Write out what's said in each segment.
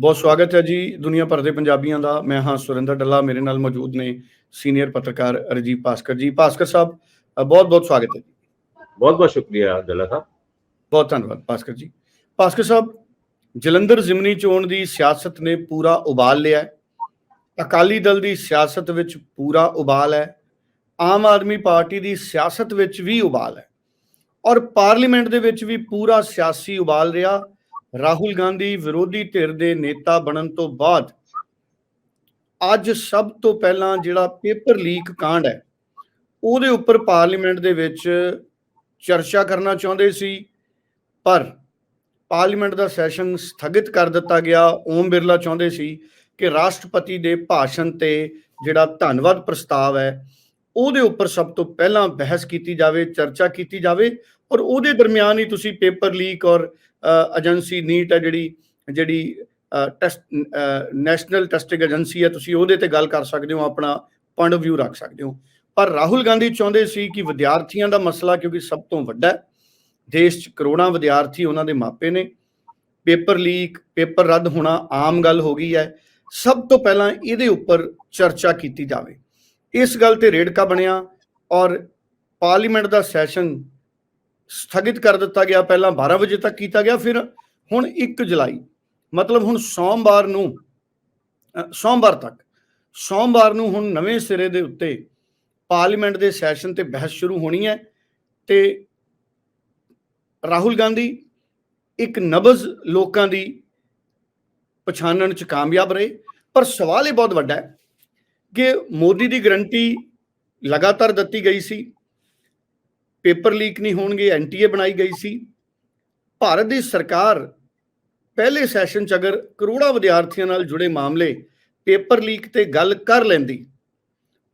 ਬਹੁਤ ਸਵਾਗਤ ਹੈ ਜੀ ਦੁਨੀਆ ਭਰ ਦੇ ਪੰਜਾਬੀਆਂ ਦਾ। ਮੈਂ ਹਾਂ ਸੁਰਿੰਦਰ ਡੱਲਾ ਮੇਰੇ ਨਾਲ ਮੌਜੂਦ ਨੇ ਸੀਨੀਅਰ ਪੱਤਰਕਾਰ ਰਜੀਵ ਭਾਸਕਰ ਜੀ। ਭਾਸਕਰ ਸਾਹਿਬ ਬਹੁਤ ਬਹੁਤ ਸਵਾਗਤ ਹੈ ਜੀ। ਬਹੁਤ ਬਹੁਤ ਸ਼ੁਕਰੀਆ ਦਲਾ ਸਾਹਿਬ। ਬਹੁਤ ਧੰਨਵਾਦ ਭਾਸਕਰ ਜੀ। ਭਾਸਕਰ ਸਾਹਿਬ ਜਲੰਧਰ ਜ਼ਿਮਨੀ ਚੋਣ ਦੀ ਸਿਆਸਤ ਨੇ ਪੂਰਾ ਉਬਾਲ ਲਿਆ ਅਕਾਲੀ ਦਲ ਦੀ ਸਿਆਸਤ ਵਿੱਚ ਪੂਰਾ ਉਬਾਲ ਹੈ। ਆਮ ਆਦਮੀ ਪਾਰਟੀ ਦੀ ਸਿਆਸਤ ਵਿੱਚ ਵੀ ਉਬਾਲ ਹੈ। ਔਰ ਪਾਰਲੀਮੈਂਟ ਦੇ ਵਿੱਚ ਵੀ ਪੂਰਾ ਸਿਆਸੀ ਉਬਾਲ ਰਿਹਾ। ਰਾਹੁਲ ਗਾਂਧੀ ਵਿਰੋਧੀ ਧਿਰ ਦੇ ਨੇਤਾ ਬਣਨ ਤੋਂ ਬਾਅਦ ਅੱਜ ਸਭ ਤੋਂ ਪਹਿਲਾਂ ਜਿਹੜਾ ਪੇਪਰ ਲੀਕ ਕਾਂਡ ਹੈ, ਉਹਦੇ ਉੱਪਰ ਪਾਰਲੀਮੈਂਟ ਦੇ ਵਿੱਚ ਚਰਚਾ ਕਰਨਾ ਚਾਹੁੰਦੇ ਸੀ, ਪਰ ਪਾਰਲੀਮੈਂਟ ਦਾ ਸੈਸ਼ਨ ਸਥਗਿਤ ਕਰ ਦਿੱਤਾ ਗਿਆ। ਓਮ ਬਿਰਲਾ ਚਾਹੁੰਦੇ ਸੀ ਕਿ ਰਾਸ਼ਟਰਪਤੀ ਦੇ ਭਾਸ਼ਣ ਤੇ ਜਿਹੜਾ ਧੰਨਵਾਦ ਪ੍ਰਸਤਾਵ ਹੈ, ਉਹਦੇ ਉੱਪਰ ਸਭ ਤੋਂ ਪਹਿਲਾਂ ਬਹਿਸ ਕੀਤੀ ਜਾਵੇ, ਚਰਚਾ ਕੀਤੀ ਜਾਵੇ, ਔਰ ਉਹਦੇ ਦਰਮਿਆਨ ਹੀ ਤੁਸੀਂ ਪੇਪਰ ਲੀਕ ਔਰ ਏਜੰਸੀ ਨੀਟ ਹੈ ਜਿਹੜੀ ਜਿਹੜੀ ਟੈਸਟ ਨੈਸ਼ਨਲ ਟੈਸਟਿੰਗ ਏਜੰਸੀ ਹੈ, ਤੁਸੀਂ ਉਹਦੇ ਤੇ ਗੱਲ ਕਰ ਸਕਦੇ ਹੋ, ਆਪਣਾ ਪੁਆਇੰਟ ਆਫ View ਰੱਖ ਸਕਦੇ ਹੋ। ਪਰ ਰਾਹੁਲ ਗਾਂਧੀ ਚਾਹੁੰਦੇ ਸੀ ਕਿ ਵਿਦਿਆਰਥੀਆਂ ਦਾ ਮਸਲਾ ਕਿਉਂਕਿ ਸਭ ਤੋਂ ਵੱਡਾ ਦੇਸ਼ 'ਚ ਕਰੋੜਾਂ ਵਿਦਿਆਰਥੀ ਉਹਨਾਂ ਦੇ ਮਾਪੇ ਨੇ, ਪੇਪਰ ਲੀਕ, ਪੇਪਰ ਰੱਦ ਹੋਣਾ ਆਮ ਗੱਲ ਹੋ ਗਈ ਹੈ, ਸਭ ਤੋਂ ਪਹਿਲਾਂ ਇਹਦੇ ਉੱਪਰ ਚਰਚਾ ਕੀਤੀ ਜਾਵੇ। ਇਸ ਗੱਲ ਤੇ ਰੇੜਕਾ ਬਣਿਆ ਔਰ ਪਾਰਲੀਮੈਂਟ ਦਾ ਸੈਸ਼ਨ ਸਥਗਿਤ ਕਰ ਦਿੱਤਾ ਗਿਆ, ਪਹਿਲਾਂ 12 ਵਜੇ ਤੱਕ ਕੀਤਾ ਗਿਆ, ਫਿਰ ਹੁਣ 1 ਜੁਲਾਈ, ਮਤਲਬ ਹੁਣ ਸੋਮਵਾਰ ਨੂੰ ਸੋਮਵਾਰ ਤੱਕ, ਸੋਮਵਾਰ ਨੂੰ ਹੁਣ ਨਵੇਂ ਸਿਰੇ ਦੇ ਉੱਤੇ ਪਾਰਲੀਮੈਂਟ ਦੇ ਸੈਸ਼ਨ ਤੇ ਬਹਿਸ ਸ਼ੁਰੂ ਹੋਣੀ ਹੈ ਤੇ ਰਾਹੁਲ ਗਾਂਧੀ ਇੱਕ ਨਬਜ਼ ਲੋਕਾਂ ਦੀ ਪਛਾਣਨ ਚ ਕਾਮਯਾਬ ਰਹੇ, ਪਰ ਸਵਾਲ ਇਹ ਬਹੁਤ ਵੱਡਾ ਹੈ ਕਿ ਮੋਦੀ ਦੀ ਗਰੰਟੀ ਲਗਾਤਾਰ ਦਿੱਤੀ ਗਈ ਸੀ ਪੇਪਰ ਲੀਕ ਨਹੀਂ ਹੋਣਗੇ ਐਨਟੀਏ ਬਣਾਈ ਗਈ ਸੀ। ਭਾਰਤ ਦੀ ਸਰਕਾਰ ਪਹਿਲੇ ਸੈਸ਼ਨ ਚ ਅਗਰ ਕਰੋੜਾਂ ਵਿਦਿਆਰਥੀਆਂ ਨਾਲ ਜੁੜੇ ਮਾਮਲੇ ਪੇਪਰ ਲੀਕ ਤੇ ਗੱਲ ਕਰ ਲੈਂਦੀ,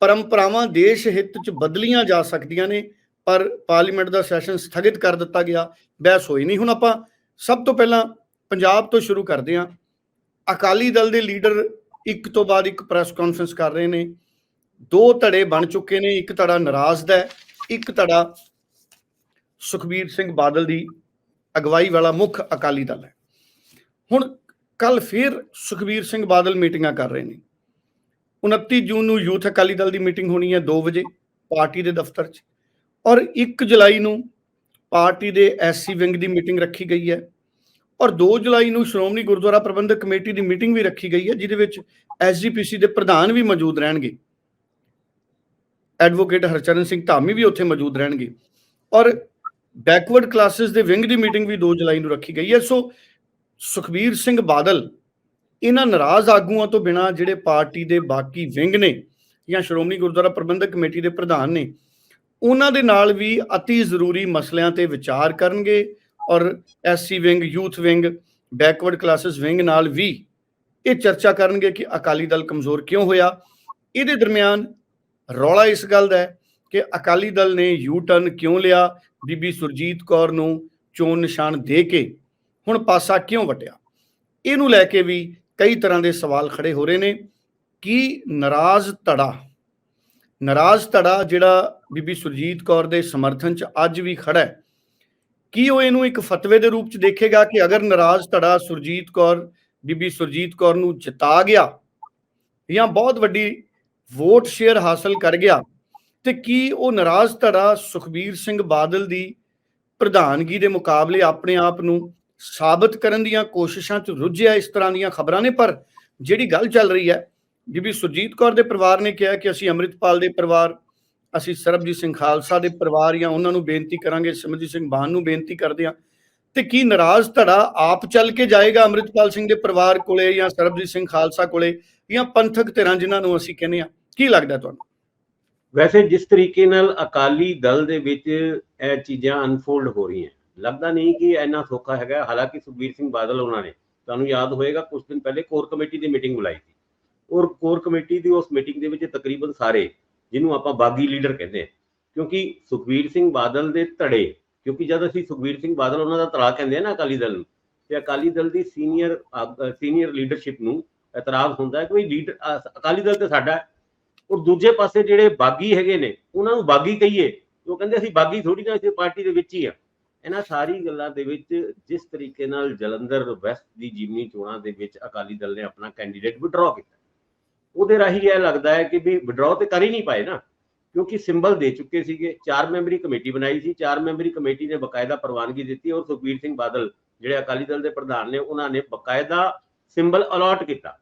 ਪਰੰਪਰਾਵਾਂ ਦੇਸ਼ ਹਿੱਤ ਚ ਬਦਲੀਆਂ ਜਾ ਸਕਦੀਆਂ ਨੇ, ਪਰ ਪਾਰਲੀਮੈਂਟ ਦਾ ਸੈਸ਼ਨ ਸਥਗਿਤ ਕਰ ਦਿੱਤਾ ਗਿਆ, ਬਹਿਸ ਹੋਈ ਨਹੀਂ ਹੁਣ ਆਪਾਂ। ਸਭ ਤੋਂ ਪਹਿਲਾਂ ਪੰਜਾਬ ਤੋਂ ਸ਼ੁਰੂ ਕਰਦੇ ਹਾਂ। ਅਕਾਲੀ ਦਲ ਦੇ ਲੀਡਰ ਇੱਕ ਤੋਂ ਬਾਅਦ ਇੱਕ ਪ੍ਰੈਸ ਕਾਨਫਰੰਸ ਕਰ ਰਹੇ ਨੇ। ਦੋ ਧੜੇ ਬਣ ਚੁੱਕੇ ਨੇ, ਇੱਕ ਧੜਾ ਨਾਰਾਜ਼ ਦਾ ਇੱਕ ਧੜਾ ਸੁਖਬੀਰ ਸਿੰਘ ਬਾਦਲ ਦੀ ਅਗਵਾਈ ਵਾਲਾ ਮੁੱਖ ਅਕਾਲੀ ਦਲ ਹੈ। ਹੁਣ ਕੱਲ ਫਿਰ ਸੁਖਬੀਰ ਸਿੰਘ ਬਾਦਲ ਮੀਟਿੰਗਾਂ ਕਰ ਰਹੇ ਨੇ। 29 ਜੂਨ ਨੂੰ ਯੂਥ ਅਕਾਲੀ ਦਲ ਦੀ ਮੀਟਿੰਗ ਹੋਣੀ ਹੈ 2 ਵਜੇ ਪਾਰਟੀ ਦੇ ਦਫ਼ਤਰ 'ਚ ਔਰ 1 ਜੁਲਾਈ ਨੂੰ ਪਾਰਟੀ ਦੇ ਐਸਸੀ ਵਿੰਗ ਦੀ ਮੀਟਿੰਗ ਰੱਖੀ ਗਈ ਹੈ ਔਰ 2 ਜੁਲਾਈ ਨੂੰ ਸ਼੍ਰੋਮਣੀ ਗੁਰਦੁਆਰਾ ਪ੍ਰਬੰਧਕ ਕਮੇਟੀ ਦੀ ਮੀਟਿੰਗ ਵੀ ਰੱਖੀ ਗਈ ਹੈ, ਜਿਹਦੇ ਵਿੱਚ ਐਸਜੀਪੀਸੀ ਦੇ ਪ੍ਰਧਾਨ ਵੀ ਮੌਜੂਦ ਰਹਿਣਗੇ। ਐਡਵੋਕੇਟ ਹਰਚਰਨ ਸਿੰਘ ਧਾਮੀ ਵੀ ਉੱਥੇ ਮੌਜੂਦ ਰਹਿਣਗੇ ਔਰ ਬੈਕਵਰਡ ਕਲਾਸਿਸ ਦੇ ਵਿੰਗ ਦੀ ਮੀਟਿੰਗ ਵੀ 2 ਜੁਲਾਈ ਨੂੰ ਰੱਖੀ ਗਈ ਹੈ। ਸੋ ਸੁਖਬੀਰ ਸਿੰਘ ਬਾਦਲ ਇਹਨਾਂ ਨਾਰਾਜ਼ ਆਗੂਆਂ ਤੋਂ ਬਿਨਾ ਜਿਹੜੇ ਪਾਰਟੀ ਦੇ ਬਾਕੀ ਵਿੰਗ ਨੇ ਜਾਂ ਸ਼੍ਰੋਮਣੀ ਗੁਰਦੁਆਰਾ ਪ੍ਰਬੰਧਕ ਕਮੇਟੀ ਦੇ ਪ੍ਰਧਾਨ ਨੇ, ਉਹਨਾਂ ਦੇ ਨਾਲ ਵੀ ਅਤੀ ਜ਼ਰੂਰੀ ਮਸਲਿਆਂ ਤੇ ਵਿਚਾਰ ਕਰਨਗੇ ਔਰ SC wing youth wing backward classes wing ਨਾਲ ਵੀ ਇਹ ਚਰਚਾ ਕਰਨਗੇ ਕਿ ਅਕਾਲੀ ਦਲ ਕਮਜ਼ੋਰ ਕਿਉਂ ਹੋਇਆ। ਇਹਦੇ ਦਰਮਿਆਨ ਰੌਲਾ ਇਸ ਗੱਲ ਦਾ ਹੈ ਕਿ ਅਕਾਲੀ ਦਲ ਨੇ ਯੂ ਟਰਨ ਕਿਉਂ ਲਿਆ? ਬੀਬੀ ਸੁਰਜੀਤ ਕੌਰ ਨੂੰ ਚੋਣ ਨਿਸ਼ਾਨ ਦੇ ਕੇ ਹੁਣ ਪਾਸਾ ਕਿਉਂ ਵਟਿਆ? ਇਹਨੂੰ ਲੈ ਕੇ ਵੀ ਕਈ ਤਰ੍ਹਾਂ ਦੇ ਸਵਾਲ ਖੜੇ ਹੋ ਰਹੇ ਨੇ। ਕਿ ਨਾਰਾਜ਼ ਧੜਾ? ਨਾਰਾਜ਼ ਧੜਾ ਜਿਹੜਾ ਬੀਬੀ ਸੁਰਜੀਤ ਕੌਰ ਦੇ ਸਮਰਥਨ ਚ ਅੱਜ ਵੀ ਖੜਾ ਹੈ, ਕੀ ਉਹ ਇਹਨੂੰ ਇੱਕ ਫਤਵੇ ਦੇ ਰੂਪ ਚ ਦੇਖੇਗਾ ਕਿ ਅਗਰ ਨਾਰਾਜ਼ ਧੜਾ ਸੁਰਜੀਤ ਕੌਰ, ਬੀਬੀ ਸੁਰਜੀਤ ਕੌਰ ਨੂੰ ਜਿਤਾ ਗਿਆ ਜਾਂ ਬਹੁਤ ਵੱਡੀ ਵੋਟ ਸ਼ੇਅਰ ਹਾਸਲ ਕਰ ਗਿਆ ਤੇ ਕੀ ਉਹ ਨਾਰਾਜ਼ ਧੜਾ ਸੁਖਬੀਰ ਸਿੰਘ ਬਾਦਲ ਦੀ ਪ੍ਰਧਾਨਗੀ ਦੇ ਮੁਕਾਬਲੇ ਆਪਣੇ ਆਪ ਨੂੰ ਸਾਬਤ ਕਰਨ ਦੀਆਂ ਕੋਸ਼ਿਸ਼ਾਂ 'ਚ ਰੁੱਝਿਆ ਇਸ ਤਰ੍ਹਾਂ ਦੀਆਂ ਖਬਰਾਂ ਨੇ? ਪਰ ਜਿਹੜੀ ਗੱਲ ਚੱਲ ਰਹੀ ਹੈ ਬੀਬੀ ਸੁਰਜੀਤ ਕੌਰ ਦੇ ਪਰਿਵਾਰ ਨੇ ਕਿਹਾ ਕਿ ਅਸੀਂ ਅੰਮ੍ਰਿਤਪਾਲ ਦੇ ਪਰਿਵਾਰ, ਅਸੀਂ ਸਰਬਜੀਤ ਸਿੰਘ ਖਾਲਸਾ ਦੇ ਪਰਿਵਾਰ ਜਾਂ ਉਹਨਾਂ ਨੂੰ ਬੇਨਤੀ ਕਰਾਂਗੇ, ਸਿਮਰਜੀਤ ਸਿੰਘ ਬਾਨ ਨੂੰ ਬੇਨਤੀ ਕਰਦੇ ਹਾਂ, ਤੇ ਕੀ ਨਾਰਾਜ਼ ਧੜਾ ਆਪ ਚੱਲ ਕੇ ਜਾਏਗਾ ਅੰਮ੍ਰਿਤਪਾਲ ਸਿੰਘ ਦੇ ਪਰਿਵਾਰ ਕੋਲੇ ਜਾਂ ਸਰਬਜੀਤ ਸਿੰਘ ਖਾਲਸਾ ਕੋਲੇ ਜਾਂ ਪੰਥਕ ਧਿਰਾਂ ਜਿਨ੍ਹਾਂ ਨੂੰ ਅਸੀਂ ਕਹਿੰਦੇ ਆ ਕੀ ਲੱਗਦਾ ਤੁਹਾਨੂੰ? ਵੈਸੇ ਜਿਸ ਤਰੀਕੇ ਨਾਲ ਅਕਾਲੀ ਦਲ ਦੇ ਵਿੱਚ ਇਹ ਚੀਜ਼ਾਂ ਅਨਫੋਲਡ ਹੋ ਰਹੀਆਂ, ਲੱਗਦਾ ਨਹੀਂ ਕਿ ਇੰਨਾ ਸੌਖਾ ਹੈਗਾ। ਹਾਲਾਂਕਿ ਸੁਖਬੀਰ ਸਿੰਘ ਬਾਦਲ ਉਹਨਾਂ ਨੇ, ਤੁਹਾਨੂੰ ਯਾਦ ਹੋਏਗਾ ਕੁਝ ਦਿਨ ਪਹਿਲੇ ਕੋਰ ਕਮੇਟੀ ਦੀ ਮੀਟਿੰਗ ਬੁਲਾਈ ਸੀ। ਔਰ ਕੋਰ ਕਮੇਟੀ ਦੀ ਉਸ ਮੀਟਿੰਗ ਦੇ ਵਿੱਚ ਤਕਰੀਬਨ ਸਾਰੇ, ਜਿਹਨੂੰ ਆਪਾਂ ਬਾਗੀ ਲੀਡਰ ਕਹਿੰਦੇ ਆ ਕਿਉਂਕਿ ਸੁਖਬੀਰ ਸਿੰਘ ਬਾਦਲ ਦੇ ਧੜੇ, ਕਿਉਂਕਿ ਜਦ ਅਸੀਂ ਸੁਖਬੀਰ ਸਿੰਘ ਬਾਦਲ ਉਹਨਾਂ ਦਾ ਧੜਾ ਕਹਿੰਦੇ ਆ ਨਾ ਅਕਾਲੀ ਦਲ ਨੂੰ, ਤੇ ਅਕਾਲੀ ਦਲ ਦੀ ਸੀਨੀਅਰ ਸੀਨੀਅਰ ਲੀਡਰਸ਼ਿਪ ਨੂੰ ਇਤਰਾਜ਼ ਹੁੰਦਾ ਹੈ ਕਿ ਵੀ ਲੀਡਰ ਅਕਾਲੀ ਦਲ ਤੇ ਸਾਡਾ ਔਰ ਦੂਜੇ ਪਾਸੇ ਜਿਹੜੇ ਬਾਗੀ ਹੈਗੇ ਨੇ, ਉਹਨਾਂ ਨੂੰ ਬਾਗੀ ਕਹੀਏ। ਉਹ ਕਹਿੰਦੇ ਅਸੀਂ ਬਾਗੀ ਥੋੜੀ ਨਾ, ਅਸੀਂ ਪਾਰਟੀ ਦੇ ਵਿੱਚ ਹੀ ਆ। ਇਹਨਾਂ ਸਾਰੀ ਗੱਲਾਂ ਦੇ ਵਿੱਚ ਜਿਸ ਤਰੀਕੇ ਨਾਲ ਜਲੰਧਰ ਵੈਸਟ ਦੀ ਜਿਮਨੀ ਚੋਣਾਂ ਦੇ ਵਿੱਚ ਅਕਾਲੀ ਦਲ ਨੇ ਆਪਣਾ ਕੈਂਡੀਡੇਟ ਵਿਡਰਾਅ ਕੀਤਾ। ਉਹਦੇ ਰਾਹੀਂ ਇਹ ਲੱਗਦਾ ਹੈ ਕਿ ਵੀ ਵਿਡਰਾਅ ਤੇ ਕਰ ਹੀ ਨਹੀਂ ਪਾਏ ਨਾ, ਕਿਉਂਕਿ ਸਿੰਬਲ ਦੇ ਚੁੱਕੇ ਸੀਗੇ। ਚਾਰ ਮੈਂਬਰੀ ਕਮੇਟੀ ਬਣਾਈ ਸੀ। ਚਾਰ ਮੈਂਬਰੀ ਕਮੇਟੀ ਨੇ ਬਕਾਇਦਾ ਪ੍ਰਵਾਨਗੀ ਦਿੱਤੀ ਔਰ ਸੁਖਬੀਰ ਸਿੰਘ ਬਾਦਲ, ਜਿਹੜੇ ਅਕਾਲੀ ਦਲ ਦੇ ਪ੍ਰਧਾਨ ਨੇ, ਉਹਨਾਂ ਨੇ ਬਕਾਇਦਾ ਸਿੰਬਲ ਅਲਾਟ ਕੀਤਾ।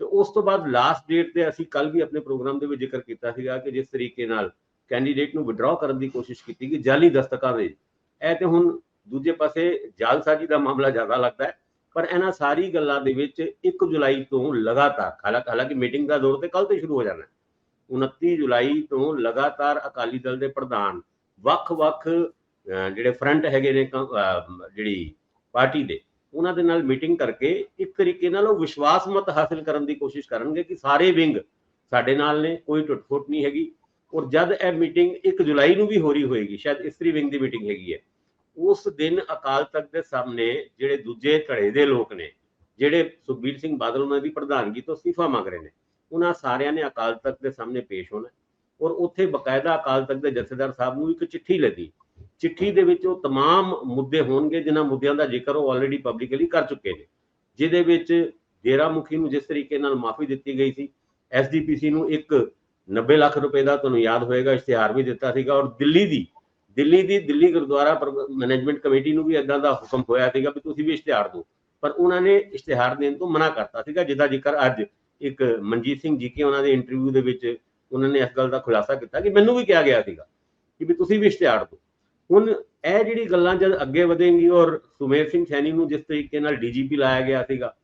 ਤੇ ਉਸ ਤੋਂ ਬਾਅਦ ਲਾਸਟ ਡੇਟ ਤੇ ਅਸੀਂ ਕੱਲ ਵੀ ਆਪਣੇ ਪ੍ਰੋਗਰਾਮ ਦੇ ਵਿੱਚ ਜ਼ਿਕਰ ਕੀਤਾ ਸੀਗਾ ਕਿ ਜਿਸ ਤਰੀਕੇ ਨਾਲ ਕੈਂਡੀਡੇਟ ਨੂੰ ਵਿਡਰਾਅ ਕਰਨ ਦੀ ਕੋਸ਼ਿਸ਼ ਕੀਤੀ ਕਿ ਜਾਲੀ ਦਸਤਕਾਂ ਦੇ। ਇਹ ਤੇ ਹੁਣ ਦੂਜੇ ਪਾਸੇ ਜਾਲਸਾਜੀ ਦਾ ਮਾਮਲਾ ਜ਼ਿਆਦਾ ਲੱਗਦਾ ਹੈ, ਪਰ ਇਹਨਾਂ ਸਾਰੀ ਗੱਲਾਂ ਦੇ ਵਿੱਚ 1 ਜੁਲਾਈ ਤੋਂ ਲਗਾਤਾਰ ਹਾਲਾਂਕਿ ਹਾਲਾਂਕਿ ਮੀਟਿੰਗ ਦਾ ਦੌਰ ਤੇ ਕੱਲ ਤੋਂ ਸ਼ੁਰੂ ਹੋ ਜਾਣਾ ਹੈ। 29 ਜੁਲਾਈ ਤੋਂ ਲਗਾਤਾਰ ਅਕਾਲੀ ਦਲ ਦੇ ਪ੍ਰਧਾਨ ਵੱਖ-ਵੱਖ ਜਿਹੜੇ ਫਰੰਟ ਹੈਗੇ ਨੇ ਜਿਹੜੀ ਪਾਰਟੀ ਦੇ ਉਹਨਾਂ ਦੇ ਨਾਲ ਮੀਟਿੰਗ ਕਰਕੇ ਇੱਕ ਤਰੀਕੇ ਨਾਲ ਉਹ ਵਿਸ਼ਵਾਸ ਮਤ ਹਾਸਲ ਕਰਨ ਦੀ ਕੋਸ਼ਿਸ਼ ਕਰਨਗੇ ਕਿ ਸਾਰੇ ਵਿੰਗ ਸਾਡੇ ਨਾਲ ਨੇ, ਕੋਈ ਟੁੱਟ-ਫੁੱਟ ਨਹੀਂ ਹੈਗੀ ਔਰ ਜਦ ਇਹ ਮੀਟਿੰਗ 1 ਜੁਲਾਈ ਨੂੰ ਵੀ ਹੋ ਰਹੀ ਹੋਏਗੀ, ਸ਼ਾਇਦ ਇਸਤਰੀ ਵਿੰਗ ਦੀ ਮੀਟਿੰਗ ਹੈਗੀ ਹੈ, ਉਸ ਦਿਨ ਅਕਾਲ ਤਖਤ ਦੇ ਸਾਹਮਣੇ ਜਿਹੜੇ ਦੂਜੇ ਧੜੇ ਦੇ ਲੋਕ ਨੇ, ਜਿਹੜੇ ਸੁਖਬੀਰ ਸਿੰਘ ਬਾਦਲ ਉਹਨਾਂ ਦੀ ਪ੍ਰਧਾਨਗੀ ਤੋਂ ਅਸਤੀਫਾ ਮੰਗ ਰਹੇ ਨੇ, ਉਹਨਾਂ ਸਾਰਿਆਂ ਨੇ ਅਕਾਲ ਤਖਤ ਦੇ ਸਾਹਮਣੇ ਪੇਸ਼ ਹੋਣਾ ਔਰ ਉੱਥੇ ਬਕਾਇਦਾ ਅਕਾਲ ਤਖਤ ਦੇ ਜਥੇਦਾਰ ਸਾਹਿਬ ਨੂੰ ਇੱਕ ਚਿੱਠੀ ਲੱਗੀ ਚਿੱਠੀ ਦੇ ਵਿੱਚ ਉਹ तमाम ਮੁੱਦੇ ਹੋਣਗੇ ਜਿਨ੍ਹਾਂ ਮੁੱਦਿਆਂ ਦਾ ਜ਼ਿਕਰ ਉਹ ਆਲਰੇਡੀ ਪਬਲਿਕਲੀ ਕਰ ਚੁੱਕੇ ਨੇ ਜਿਹਦੇ ਵਿੱਚ ਡੇਰਾ ਮੁਖੀ ਨੂੰ ਜਿਸ ਤਰੀਕੇ ਨਾਲ ਮਾਫੀ ਦਿੱਤੀ ਗਈ ਸੀ ਐਸਡੀਪੀਸੀ ਨੂੰ ਇੱਕ 90 ਲੱਖ ਰੁਪਏ ਦਾ ਤੁਹਾਨੂੰ ਯਾਦ ਹੋਏਗਾ ਇਸ਼ਤਿਹਾਰ ਵੀ ਦਿੱਤਾ ਸੀਗਾ ਔਰ ਦਿੱਲੀ ਦੀ ਦਿੱਲੀ ਦੀ ਦਿੱਲੀ ਗੁਰਦੁਆਰਾ ਮੈਨੇਜਮੈਂਟ ਕਮੇਟੀ ਨੂੰ ਵੀ ਇਦਾਂ ਦਾ ਹੁਕਮ ਹੋਇਆ ਸੀਗਾ ਵੀ ਤੁਸੀਂ ਵੀ ਇਸ਼ਤਿਹਾਰ ਦਿਓ ਪਰ ਉਹਨਾਂ ਨੇ ਇਸ਼ਤਿਹਾਰ ਦੇਣ ਤੋਂ ਮਨਾ ਕਰਤਾ ਸੀਗਾ ਜਿਹਦਾ ਜ਼ਿਕਰ ਅੱਜ ਇੱਕ ਮਨਜੀਤ ਸਿੰਘ ਜੀ ਕੇ ਉਹਨਾਂ ਦੇ ਇੰਟਰਵਿਊ ਦੇ ਵਿੱਚ ਉਹਨਾਂ ਨੇ ਇਸ ਗੱਲ ਦਾ ਖੁਲਾਸਾ ਕੀਤਾ ਕਿ ਮੈਨੂੰ ਵੀ ਕਿਹਾ ਗਿਆ ਸੀਗਾ ਕਿ ਵੀ ਤੁਸੀਂ ਵੀ ਇਸ਼ਤਿਹਾਰ ਦਿਓ ਹੁਣ ਇਹ ਜਿਹੜੀ ਗੱਲਾਂ ਜਦ ਅੱਗੇ ਵਧੇਗੀ ਔਰ ਸੁਮੇਰ ਸਿੰਘ ਸੈਣੀ ਨੂੰ ਜਿਸ ਤਰੀਕੇ ਨਾਲ ਡੀਜੀਪੀ ਲਾਇਆ ਗਿਆ ਸੀਗਾ